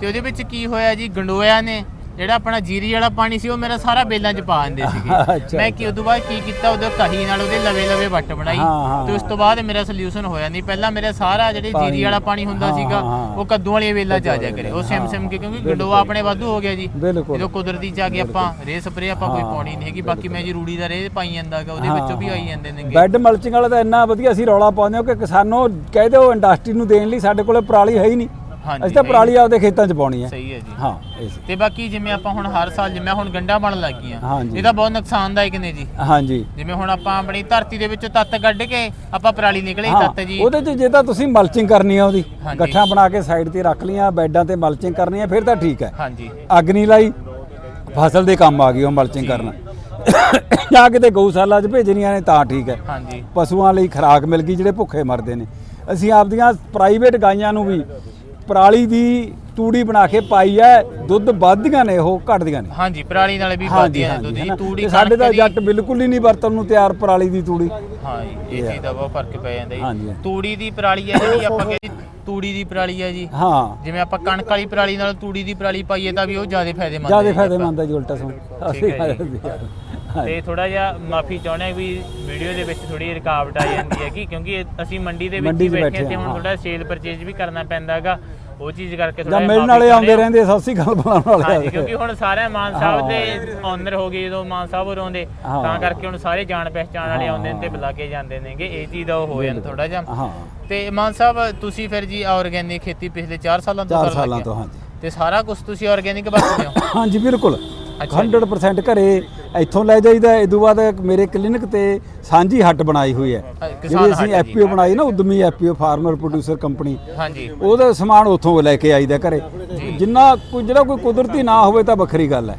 [SPEAKER 1] ਤੇ ਉਹਦੇ ਵਿੱਚ ਕੀ ਹੋਇਆ ਜੀ ਗੰਡੋਇਆ ਨੇ ਜਿਹੜਾ ਆਪਣਾ ਜੀਰੀ ਵਾਲਾ ਪਾਣੀ ਸੀ ਉਹ ਮੇਰਾ ਸਾਰਾ ਬੇਲਾਂ 'ਚ ਪਾ ਦਿੰਦੇ ਸੀਗੇ।
[SPEAKER 2] ਅੱਛਾ।
[SPEAKER 1] ਮੈਂ ਕੀ ਉਦੋਂ ਬਾਅਦ ਕੀ ਕੀਤਾ ਉਹਦੇ ਕਹੀ ਨਾਲ ਉਹਦੇ ਲਵੇ ਲਵੇ ਵੱਟ ਬਣਾਈ। ਤੇ ਉਸ ਤੋਂ ਬਾਅਦ ਮੇਰਾ ਸੋਲੂਸ਼ਨ ਹੋਇਆ ਨਹੀਂ। ਪਹਿਲਾਂ ਮੇਰਾ ਸਾਰਾ ਜਿਹੜੀ ਜੀਰੀ ਵਾਲਾ ਪਾਣੀ ਹੁੰਦਾ ਸੀਗਾ। ਉਹ ਕੱਦੂ ਵਾਲੀਆਂ ਵੇਲਾਂ 'ਚ ਆ ਜਾ ਕਰੇ। ਉਹ ਸਿਮ ਸਿਮ ਕੇ ਕਿਉਂਕਿ। ਗੰਡੋਆ ਆਪਣੇ ਵਾਧੂ ਹੋ ਗਿਆ ਜੀ।
[SPEAKER 2] ਬਿਲਕੁਲ।
[SPEAKER 1] ਜਦੋਂ ਕੁਦਰਤੀ ਚ ਆ ਕੇ ਆਪਾਂ ਰੇ ਸਪਰੇ ਆਪਾਂ ਕੋਈ ਪਾਉਣੀ ਨਹੀਂ ਹੈਗੀ ਬਾਕੀ ਮੈਂ ਜੀ ਰੂੜੀ ਦਾ ਰੇ ਪਾਈ ਜਾਂਦਾਗਾ ਉਹਦੇ ਵਿੱਚੋਂ ਵੀ ਆਈ ਜਾਂਦੇ ਨੇਗੇ।
[SPEAKER 2] ਬੈੱਡ ਮਲਚਿੰਗ ਵਾਲਾ ਤਾਂ ਇੰਨਾ ਵਧੀਆ ਅਸੀਂ ਰੌਲਾ ਪਾਉਂਦੇ ਹਾਂ ਕਿ ਕਿਸਾਨੋਂ ਕਹਿ ਦਿਓ ਇੰਡਸਟਰੀ ਨੂੰ ਦੇਣ ਲਈ ਸਾਡੇ ਕੋਲੇ ਪਰਾਲੀ ਹੈ ਹੀ ਨਹੀਂ।
[SPEAKER 1] ਹਾਂਜੀ,
[SPEAKER 2] ਅਸੀਂ ਤਾਂ ਪਰਾਲੀ ਆਪਦੇ ਖੇਤਾਂ 'ਚ ਪਾਉਣੀ ਹੈ।
[SPEAKER 1] ਸਹੀ ਹੈ ਜੀ।
[SPEAKER 2] ਹਾਂ ਇਸ
[SPEAKER 1] ਤੇ ਬਾਕੀ ਜਿਵੇਂ ਆਪਾਂ ਹੁਣ ਹਰ ਸਾਲ ਜਿਵੇਂ ਹੁਣ ਗੰਡਾ ਬਣ ਲੱਗ ਗਈਆਂ
[SPEAKER 2] ਹਾਂਜੀ।
[SPEAKER 1] ਇਹ ਤਾਂ ਬਹੁਤ ਨੁਕਸਾਨਦਾਇਕ ਨੇ ਜੀ।
[SPEAKER 2] ਹਾਂਜੀ।
[SPEAKER 1] ਜਿਵੇਂ ਹੁਣ ਆਪਾਂ ਆਪਣੀ ਧਰਤੀ ਦੇ ਵਿੱਚੋਂ ਤੱਤ ਕੱਢ ਕੇ ਆਪਾਂ ਪਰਾਲੀ ਨਿਕਲੇ
[SPEAKER 2] ਹਾਂ
[SPEAKER 1] ਤੱਤ ਜੀ।
[SPEAKER 2] ਉਹਦੇ 'ਚ ਜੇ ਤਾਂ ਤੁਸੀਂ ਮਲਚਿੰਗ ਕਰਨੀ ਆ ਉਹਦੀ
[SPEAKER 1] ਹਾਂਜੀ।
[SPEAKER 2] ਗੱਠਾਂ ਬਣਾ ਕੇ ਸਾਈਡ ਤੇ ਰੱਖ ਲੀਆਂ ਬੈੱਡਾਂ ਤੇ ਮਲਚਿੰਗ ਕਰਨੀ ਆ ਫਿਰ ਤਾਂ ਠੀਕ ਹੈ।
[SPEAKER 1] ਹਾਂਜੀ।
[SPEAKER 2] ਅੱਗ ਨਹੀਂ ਲਾਈ ਫਸਲ ਦੇ ਕੰਮ ਆ ਗਈ ਉਹ ਮਲਚਿੰਗ ਕਰਨਾ। ਜਾਂ ਕਿਤੇ ਗਊਸ਼ਾਲਾ 'ਚ ਭੇਜਣੀਆਂ ਨੇ ਤਾਂ ਠੀਕ ਹੈ।
[SPEAKER 1] ਹਾਂਜੀ।
[SPEAKER 2] ਪਸ਼ੂਆਂ ਲਈ ਖੁਰਾਕ ਮਿਲ ਗਈ ਜਿਹੜੇ ਭੁੱਖੇ ਮਰਦੇ ਨੇ। ਅਸੀਂ ਆਪਦੀਆਂ ਪ੍ਰਾਈਵੇਟ ਗਾਈਆਂ ਨੂੰ ਵੀ ਪਰਾਲੀ ਦੀ ਤੂੜੀ ਬਣਾ ਕੇ ਪਾਈ ਹੈ ਦੁੱਧ ਵੱਧਦੀਆਂ ਨੇ ਉਹ ਘਟਦੀਆਂ ਨੇ।
[SPEAKER 1] ਹਾਂਜੀ ਪਰਾਲੀ ਨਾਲ ਵੀ
[SPEAKER 2] ਹਾਂਜੀ
[SPEAKER 1] ਦੁੱਧ
[SPEAKER 2] ਹੈ ਨਾ?
[SPEAKER 1] ਦੀ ਤੂੜੀ
[SPEAKER 2] ਤੇ ਸਾਡੇ ਤਾਂ
[SPEAKER 1] ਕਣਕ ਦੀ-
[SPEAKER 2] ਜੱਟ ਬਿਲਕੁਲ ਹੀ ਨਹੀਂ ਵਰਤਨ ਨੂੰ ਤਿਆਰ ਪਰਾਲੀ ਦੀ ਤੂੜੀ।
[SPEAKER 1] ਹਾਂ ਜੀ ਇਹ ਚੀਜ਼ ਦਾ ਬਹੁਤ ਫ਼ਰਕ ਪੈ ਜਾਂਦਾ
[SPEAKER 2] ਹਾਂਜੀ।
[SPEAKER 1] ਜੀ ਤੂੜੀ ਦੀ ਪਰਾਲੀ ਹੈ ਜਿਹੜੀ ਆਪਾਂ ਕਹਿੰਦੇ ਤੂੜੀ ਦੀ ਪਰਾਲੀ ਹੈ ਜੀ।
[SPEAKER 2] ਹਾਂ।
[SPEAKER 1] ਜਿਵੇਂ ਆਪਾਂ ਕਣਕ ਵਾਲੀ ਪਰਾਲੀ ਨਾਲ ਤੂੜੀ ਦੀ ਪਰਾਲੀ ਪਾਈਏ ਤਾਂ ਵੀ ਉਹ ਜ਼ਿਆਦਾ ਫਾਇਦੇਮੰਦ
[SPEAKER 2] ਜ਼ਿਆਦਾ
[SPEAKER 1] ਹੈ ਜੀ
[SPEAKER 2] ਫਾਇਦੇਮੰਦ ਹੈ ਜੀ ਉਲਟਾ ਸੁਣ।
[SPEAKER 1] ਠੀਕ ਹੈ ਜੀ। ਤੇ ਥੋੜਾ ਜਿਹਾ ਮਾਫੀ ਚਾਹੁੰਦੇ ਹਾਂ ਵੀ ਵੀਡੀਓ ਦੇ ਵਿੱਚ ਥੋੜੀ ਰੁਕਾਵਟ ਆ ਜਾਂਦੀ ਹੈਗੀ ਕਿਉਂਕਿ ਇਹ- ਅਸੀਂ ਮੰਡੀ ਦੇ ਵਿੱਚ
[SPEAKER 2] ਮੰਡੀ
[SPEAKER 1] ਹੀ
[SPEAKER 2] 'ਚ
[SPEAKER 1] ਬੈਠੇ
[SPEAKER 2] ਬੈਠੇ
[SPEAKER 1] ਤੇ ਹੁਣ
[SPEAKER 2] ਹਾਂ।
[SPEAKER 1] ਥੋੜਾ ਸੇਲ ਪਰਚੇਜ ਵੀ ਕਰਨਾ ਪੈਂਦਾ ਹੈਗਾ। ਉਹ ਚੀਜ਼ ਕਰਕੇ
[SPEAKER 2] ਜਾਂ ਮਿਲਣ ਵਾਲੇ ਆਉਂਦੇ ਰਹਿੰਦੇ ਸਤਿ ਸ੍ਰੀ ਅਕਾਲ ਬੁਲਾਉਣ ਵਾਲੇ
[SPEAKER 1] ਹਾਂਜੀ ਕਿਉਂਕਿ ਹੁਣ ਸਾਰੇ ਮਾਨ ਸਾਹਿਬ ਦੇ ਓਨਰ ਹੋ ਗਏ ਜਦੋਂ ਮਾਨ ਸਾਹਿਬ ਹੋਰੋਂ ਦੇ
[SPEAKER 2] ਹਾਂ।
[SPEAKER 1] ਤਾਂ ਕਰਕੇ ਹੁਣ ਸਾਰੇ ਜਾਣ ਪਹਿਚਾਣ ਵਾਲੇ
[SPEAKER 2] ਹਾਂ,
[SPEAKER 1] ਆਉਂਦੇ ਨੇ ਤੇ ਬੁਲਾ ਕੇ ਜਾਂਦੇ ਨੇਗੇ ਇਹ ਚੀਜ਼ ਦਾ ਉਹ ਹੋ ਜਾਂਦਾ ਥੋੜਾ ਜਿਹਾ।
[SPEAKER 2] ਹਾਂ।
[SPEAKER 1] ਤੇ ਮਾਨ ਸਾਹਿਬ ਤੁਸੀਂ ਫਿਰ ਜੀ ਆਰਗੈਨਿਕ ਖੇਤੀ ਪਿਛਲੇ 4 ਸਾਲਾਂ ਤੋਂ
[SPEAKER 2] 4
[SPEAKER 1] ਕਰਨ
[SPEAKER 2] ਸਾਲਾਂ
[SPEAKER 1] ਲੱਗੇ
[SPEAKER 2] ਤੋਂ ਹਾਂਜੀ।
[SPEAKER 1] ਤੇ ਸਾਰਾ ਕੁਝ ਤੁਸੀਂ ਆਰਗੈਨਿਕ ਵਰਤਦੇ ਹੋ?
[SPEAKER 2] ਹਾਂਜੀ ਬਿਲਕੁਲ। 100% ਘਰੇ ਇੱਥੋਂ ਲੈ ਜਾਈਦਾ ਇਹ ਤੋਂ ਬਾਅਦ ਮੇਰੇ ਕਲੀਨਿਕ ਤੇ ਸਾਂਝੀ ਹੱਟ ਬਣਾਈ ਹੋਈ ਹੈ। ਜਿਹੜੀ ਅਸੀਂ। ਐਫਪੀਓ ਬਣਾਈ ਨਾ ਉਦਮੀ ਐਫਪੀਓ ਫਾਰਮਰ ਪ੍ਰੋਡਿਊਸਰ ਕੰਪਨੀ
[SPEAKER 1] ਹਾਂਜੀ।
[SPEAKER 2] ਉਹਦਾ ਸਮਾਨ ਉੱਥੋਂ ਲੈ ਕੇ ਆਈਦਾ ਘਰੇ। ਜਿੰਨਾ ਕੋਈ ਜਿਹੜਾ ਕੋਈ ਕੁਦਰਤੀ ਨਾ ਹੋਵੇ ਤਾਂ ਵੱਖਰੀ ਗੱਲ ਹੈ।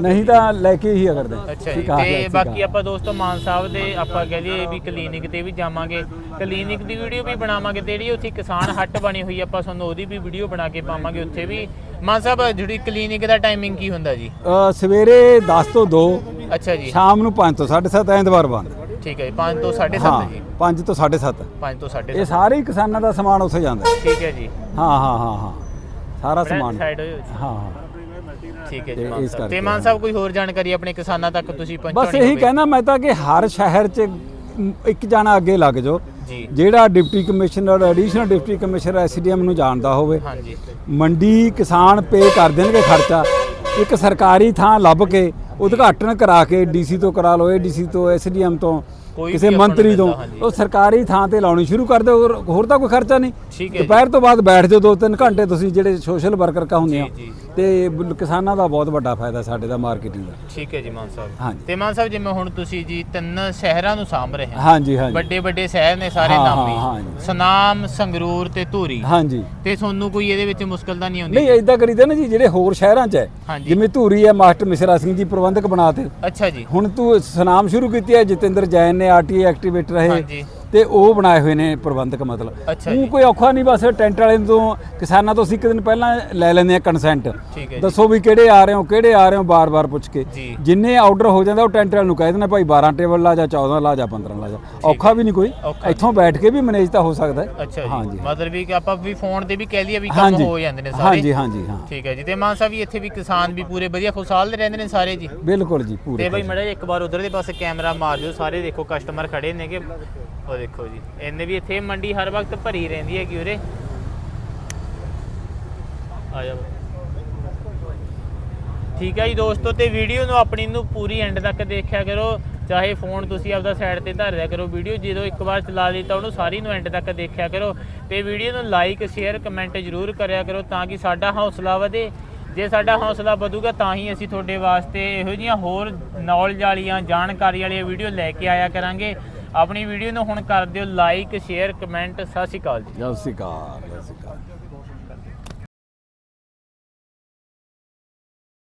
[SPEAKER 2] ਨਹੀਂ ਤਾਂ ਲੈ ਕੇ ਹੀ ਕਰਦੇ
[SPEAKER 1] ਤੇ। ਬਾਕੀ ਆਪਾਂ ਦੋਸਤੋ ਮਾਨ ਸਾਹਿਬ ਦੇ ਆਪਾਂ ਕਹਿ ਲਈਏ ਵੀ ਕਲੀਨਿਕ ਤੇ ਵੀ ਜਾਵਾਂਗੇ। ਕਲੀਨਿਕ ਦੀ ਵੀਡੀਓ ਵੀ ਬਣਾਵਾਂਗੇ ਤੇ ਜਿਹੜੀ ਉੱਥੇ ਕਿਸਾਨ ਹੱਟ ਬਣੀ ਹੋਈ ਆਪਾਂ ਤੁਹਾਨੂੰ ਉਹਦੀ ਵੀ ਵੀਡੀਓ ਬਣਾ ਕੇ ਪਾਵਾਂਗੇ। ਉੱਥੇ ਵੀ ਮਾਨ ਸਾਹਿਬ ਜਿਹੜੀ ਕਲੀਨਿਕ ਦਾ ਟਾਈਮਿੰਗ ਕੀ ਹੁੰਦਾ ਜੀ?
[SPEAKER 2] ਅ, ਸਵੇਰੇ 10 ਤੋਂ 2
[SPEAKER 1] ਅੱਛਾ ਜੀ।
[SPEAKER 2] ਸ਼ਾਮ ਨੂੰ 5 ਤੋਂ 7:30 ਐਤਵਾਰ ਬੰਦ
[SPEAKER 1] ਠੀਕ ਹੈ ਜੀ 5 ਤੋਂ 7:30
[SPEAKER 2] ਹਾਂ
[SPEAKER 1] ਜੀ।
[SPEAKER 2] 5 ਤੋਂ 7:30
[SPEAKER 1] 5 ਤੋਂ
[SPEAKER 2] ਇਹ
[SPEAKER 1] 7:30
[SPEAKER 2] ਸਾਰੇ ਹੀ ਕਿਸਾਨਾਂ ਦਾ ਸਮਾਨ ਉੱਥੇ ਜਾਂਦਾ। ਹੈ।
[SPEAKER 1] ਠੀਕ ਹੈ ਜੀ।
[SPEAKER 2] ਹਾਂ ਹਾਂ ਹਾਂ ਹਾਂ। ਸਾਰਾ ਸਮਾਨ।
[SPEAKER 1] ਸਾਈਡ ਹੋ ਜੀ। ਠੀਕ ਹੈ ਜੀ
[SPEAKER 2] ਤੇ
[SPEAKER 1] ਮਾਨ
[SPEAKER 2] ਇਸ
[SPEAKER 1] ਸਾਹਿਬ। ਤੇ
[SPEAKER 2] ਕਰਕੇ
[SPEAKER 1] ਮਾਨ ਸਾਹਿਬ ਕੋਈ ਹੋਰ ਜਾਣਕਾਰੀ ਆਪਣੇ ਕਿਸਾਨਾਂ ਤੱਕ ਤੁਸੀਂ
[SPEAKER 2] ਬਸ
[SPEAKER 1] ਪਹੁੰਚਾਉਣੀ
[SPEAKER 2] ਇਹੀ
[SPEAKER 1] ਹੋਵੇ?
[SPEAKER 2] ਕਹਿਣਾ ਮੈਂ ਤਾਂ ਕਿ ਹਰ ਸ਼ਹਿਰ 'ਚ ਇੱਕ ਜਾਣਾ ਅੱਗੇ ਲੱਗ ਜਾਓ।
[SPEAKER 1] ਜੀ।
[SPEAKER 2] ਜਿਹੜਾ deputy commissioner additional deputy commissioner SDM ਨੂੰ ਜਾਣਦਾ ਹੋਵੇ।
[SPEAKER 1] ਹਾਂਜੀ।
[SPEAKER 2] ਮੰਡੀ ਕਿਸਾਨ ਪੇ ਕਰ ਦੇਣਗੇ ਖਰਚਾ। ਇੱਕ ਸਰਕਾਰੀ ਥਾਂ ਲੱਭ ਕੇ ਉਦਘਾਟਨ ਕਰਾ ਕੇ ਡੀਸੀ ਤੋਂ ਕਰਾ ਲਓ ਏਡੀਸੀ ਤੋਂ ਐਸਡੀਐਮ ਤੋਂ
[SPEAKER 1] ਕੋਈ
[SPEAKER 2] ਕਿਸੇ
[SPEAKER 1] ਵੀ
[SPEAKER 2] ਮੰਤਰੀ ਤੋਂ।
[SPEAKER 1] ਹਾਂਜੀ।
[SPEAKER 2] ਉਹ ਸਰਕਾਰੀ ਥਾਂ ਤੇ ਲਾਉਣੀ ਸ਼ੁਰੂ ਕਰ ਦਿਓ। ਹੋਰ- ਹੋਰ ਤਾਂ ਕੋਈ ਖਰਚਾ ਨਹੀਂ।
[SPEAKER 1] ਠੀਕ ਹੈ ਜੀ।
[SPEAKER 2] ਦੁਪਹਿਰ ਤੋਂ ਬਾਅਦ ਬੈਠ ਜਾਓ ਦੋ ਤਿੰਨ ਘੰਟੇ ਤੁਸੀਂ ਜਿਹੜੇ ਸੋਸ਼ਲ ਵਰਕਰ ਕਾ ਹੁੰਦੇ ਆ
[SPEAKER 1] ਜੀ, ਜੀ।
[SPEAKER 2] ਤੇ ਬ- ਕਿਸਾਨਾਂ ਦਾ ਬਹੁਤ ਵੱਡਾ ਫਾਇਦਾ ਸਾਡੇ ਦਾ ਮਾਰਕੀਟਿੰਗ ਦਾ।
[SPEAKER 1] ਠੀਕ ਹੈ ਜੀ ਮਾਨ ਸਾਹਿਬ।
[SPEAKER 2] ਹਾਂਜੀ।
[SPEAKER 1] ਤੇ ਮਾਨ ਸਾਹਿਬ ਜਿਵੇਂ ਹੁਣ ਤੁਸੀਂ ਜੀ ਤਿੰਨ ਸ਼ਹਿਰਾਂ ਨੂੰ ਸਾਂਭ ਰਹੇ ਹੋ।
[SPEAKER 2] ਹਾਂਜੀ ਹਾਂਜੀ।
[SPEAKER 1] ਵੱਡੇ ਵੱਡੇ ਸ਼ਹਿਰ ਨੇ ਸਾਰੇ
[SPEAKER 2] ਹਾਂ,
[SPEAKER 1] ਨਾਮੀ।
[SPEAKER 2] ਹਾਂਜੀ।
[SPEAKER 1] ਸਨਾਮ ਸੰਗਰੂਰ ਤੇ ਧੂਰੀ।
[SPEAKER 2] ਹਾਂਜੀ।
[SPEAKER 1] ਤੇ ਤੁਹਾਨੂੰ ਕੋਈ ਇਹਦੇ ਵਿੱਚ ਮੁਸ਼ਕਲ ਤਾਂ ਨਹੀਂ ਆਉਂਦੀ?
[SPEAKER 2] ਨਹੀਂ ਇਦਾਂ ਕਰੀਦਾ ਨਾ ਜੀ ਜਿਹੜੇ ਹੋਰ ਸ਼ਹਿਰਾਂ 'ਚ ਹੈ।
[SPEAKER 1] ਹਾਂਜੀ।
[SPEAKER 2] ਜਿਵੇਂ ਧੂਰੀ ਹੈ ਮਾਸਟਰ ਮਿਸ਼ਰਾ ਸਿੰਘ ਜੀ ਪ੍ਰਬੰਧਕ ਬਣਾਤੇ
[SPEAKER 1] ਅੱਛਾ ਜੀ।
[SPEAKER 2] ਹੁਣ ਤੂੰ ਸਨਾਮ ਸ਼ੁਰੂ ਕੀਤੀ ਹੈ ਜਤਿੰਦਰ ਜੈਨ ਨੇ ਆਰਟੀਏ ਐਕਟੀਵੇਟਰ ਹੈ
[SPEAKER 1] ਹਾਂਜੀ।
[SPEAKER 2] ਤੇ ਉਹ ਬਣਾਏ ਹੋਏ ਨੇ ਪ੍ਰਬੰਧਕ ਮਤਲਬ।
[SPEAKER 1] ਜੀ।
[SPEAKER 2] ਕੋਈ ਔਖਾ ਨਹੀਂ ਬਸ ਟੈਂਟ ਵਾਲੇ ਤੋਂ ਕਿਸਾਨਾਂ ਤੋਂ ਅਸੀਂ ਇੱਕ ਦਿਨ ਪਹਿਲਾਂ ਲੈ ਲੈਂਦੇ ਆ ਕੰਸੈਂਟ। ਦੱਸੋ ਵੀ ਕਿਹੜੇ ਆ ਰਹੇ ਹੋ ਕਿਹੜੇ ਆ ਰਹੇ ਹੋ ਬਾਰ-ਬਾਰ ਪੁੱਛ ਕੇ। ਜਿੰਨੇ ਆਰਡਰ ਹੋ ਜਾਂਦਾ ਉਹ ਟੈਂਟ ਵਾਲੇ ਨੂੰ ਕਹਿ ਦਿੰਦੇ ਭਾਈ 12 ਟੇਬਲ ਲਾ ਜਾਂ 14 ਲਾ ਜਾਂ 15 ਲਾ ਜਾ। ਔਖਾ ਵੀ ਨਹੀਂ ਕੋਈ। ਇੱਥੋਂ ਬੈਠ ਕੇ ਵੀ ਮੈਨੇਜ ਤਾਂ ਹੋ ਸਕਦਾ ਹੈ।
[SPEAKER 1] ਅੱਛਾ
[SPEAKER 2] ਹਾਂਜੀ।
[SPEAKER 1] ਜੀ ਮਤਲਬ ਵੀ ਕਿ ਆਪਾਂ ਵੀ ਫੋਨ ਤੇ ਵੀ ਕਹਿ ਲਈਏ ਵੀ ਕੰਮ ਹੋ ਜਾਂਦੇ ਨੇ ਸਾਰੇ।
[SPEAKER 2] ਹਾਂਜੀ ਹਾਂਜੀ ਹਾਂ।
[SPEAKER 1] ਠੀਕ ਹੈ ਜੀ। ਤੇ ਮਾਨ ਸਾਹਿਬ ਜੀ ਇੱਥੇ ਵੀ ਕਿਸਾਨ ਵੀ ਪੂਰੇ ਵਧੀਆ ਖੁਸ਼ਹਾਲ ਦੇ ਰਹਿੰਦੇ ਨੇ ਸਾਰੇ ਜੀ?
[SPEAKER 2] ਬਿਲਕੁਲ ਜੀ ਪੂਰੇ
[SPEAKER 1] ਤੇ ਬਈ ਮੜਾ ਇੱਕ ਵਾਰ ਉਧਰ ਦੇ ਪਾਸੇ ਕੈਮਰਾ ਮਾਰ ਦਿਓ ਸਾਰੇ ਦੇਖੋ ਕਸਟਮਰ ਖੜੇ ਨੇਗੇ। ਉਹ ਦੇਖੋ ਜੀ ਇਹਨੇ ਵੀ ਇੱਥੇ ਮੰਡੀ ਹਰ ਵਕਤ ਭਰੀ ਰਹਿੰਦੀ ਹੈਗੀ ਉਰੇ। ਆ ਜਾ ਠੀਕ ਹੈ ਜੀ ਦੋਸਤੋ, ਤੇ ਵੀਡੀਓ ਨੂੰ ਆਪਣੀ ਨੂੰ ਪੂਰੀ ਐਂਡ ਤੱਕ ਦੇਖਿਆ ਕਰੋ। ਚਾਹੇ ਫੋਨ ਤੁਸੀਂ ਆਪਦਾ ਸਾਈਡ ਤੇ ਧਰ ਲਿਆ ਕਰੋ ਵੀਡੀਓ, ਜਦੋਂ ਇੱਕ ਵਾਰ ਚਲਾ ਲਈ ਤਾਂ ਉਹਨੂੰ ਸਾਰੀ ਨੂੰ ਐਂਡ ਤੱਕ ਦੇਖਿਆ ਕਰੋ। ਤੇ ਵੀਡੀਓ ਨੂੰ ਲਾਈਕ ਸ਼ੇਅਰ ਕਮੈਂਟ ਜ਼ਰੂਰ ਕਰਿਆ ਕਰੋ ਤਾਂ ਕਿ ਸਾਡਾ ਹੌਸਲਾ ਵਧੇ। ਜੇ ਸਾਡਾ ਹੌਸਲਾ ਵਧੂਗਾ ਤਾਂ ਹੀ ਅਸੀਂ ਤੁਹਾਡੇ ਵਾਸਤੇ ਇਹੋ ਜਿਹੀਆਂ ਹੋਰ ਨੌਲੇਜ ਵਾਲੀਆਂ, ਜਾਣਕਾਰੀ ਵਾਲੀਆਂ ਵੀਡੀਓ ਲੈ ਕੇ ਆਇਆ ਕਰਾਂਗੇ। ਆਪਣੀ ਵੀਡੀਓ ਨੂੰ ਹੁਣ ਕਰ ਦਿਓ ਲਾਈਕ, ਸ਼ੇਅਰ, ਕਮੈਂਟ, ਸਤਿ ਸ਼੍ਰੀ ਅਕਾਲ ਜੀ।
[SPEAKER 2] ਸਤਿ ਸ਼੍ਰੀ ਅਕਾਲ, ਸਤਿ ਸ਼੍ਰੀ ਅਕਾਲ।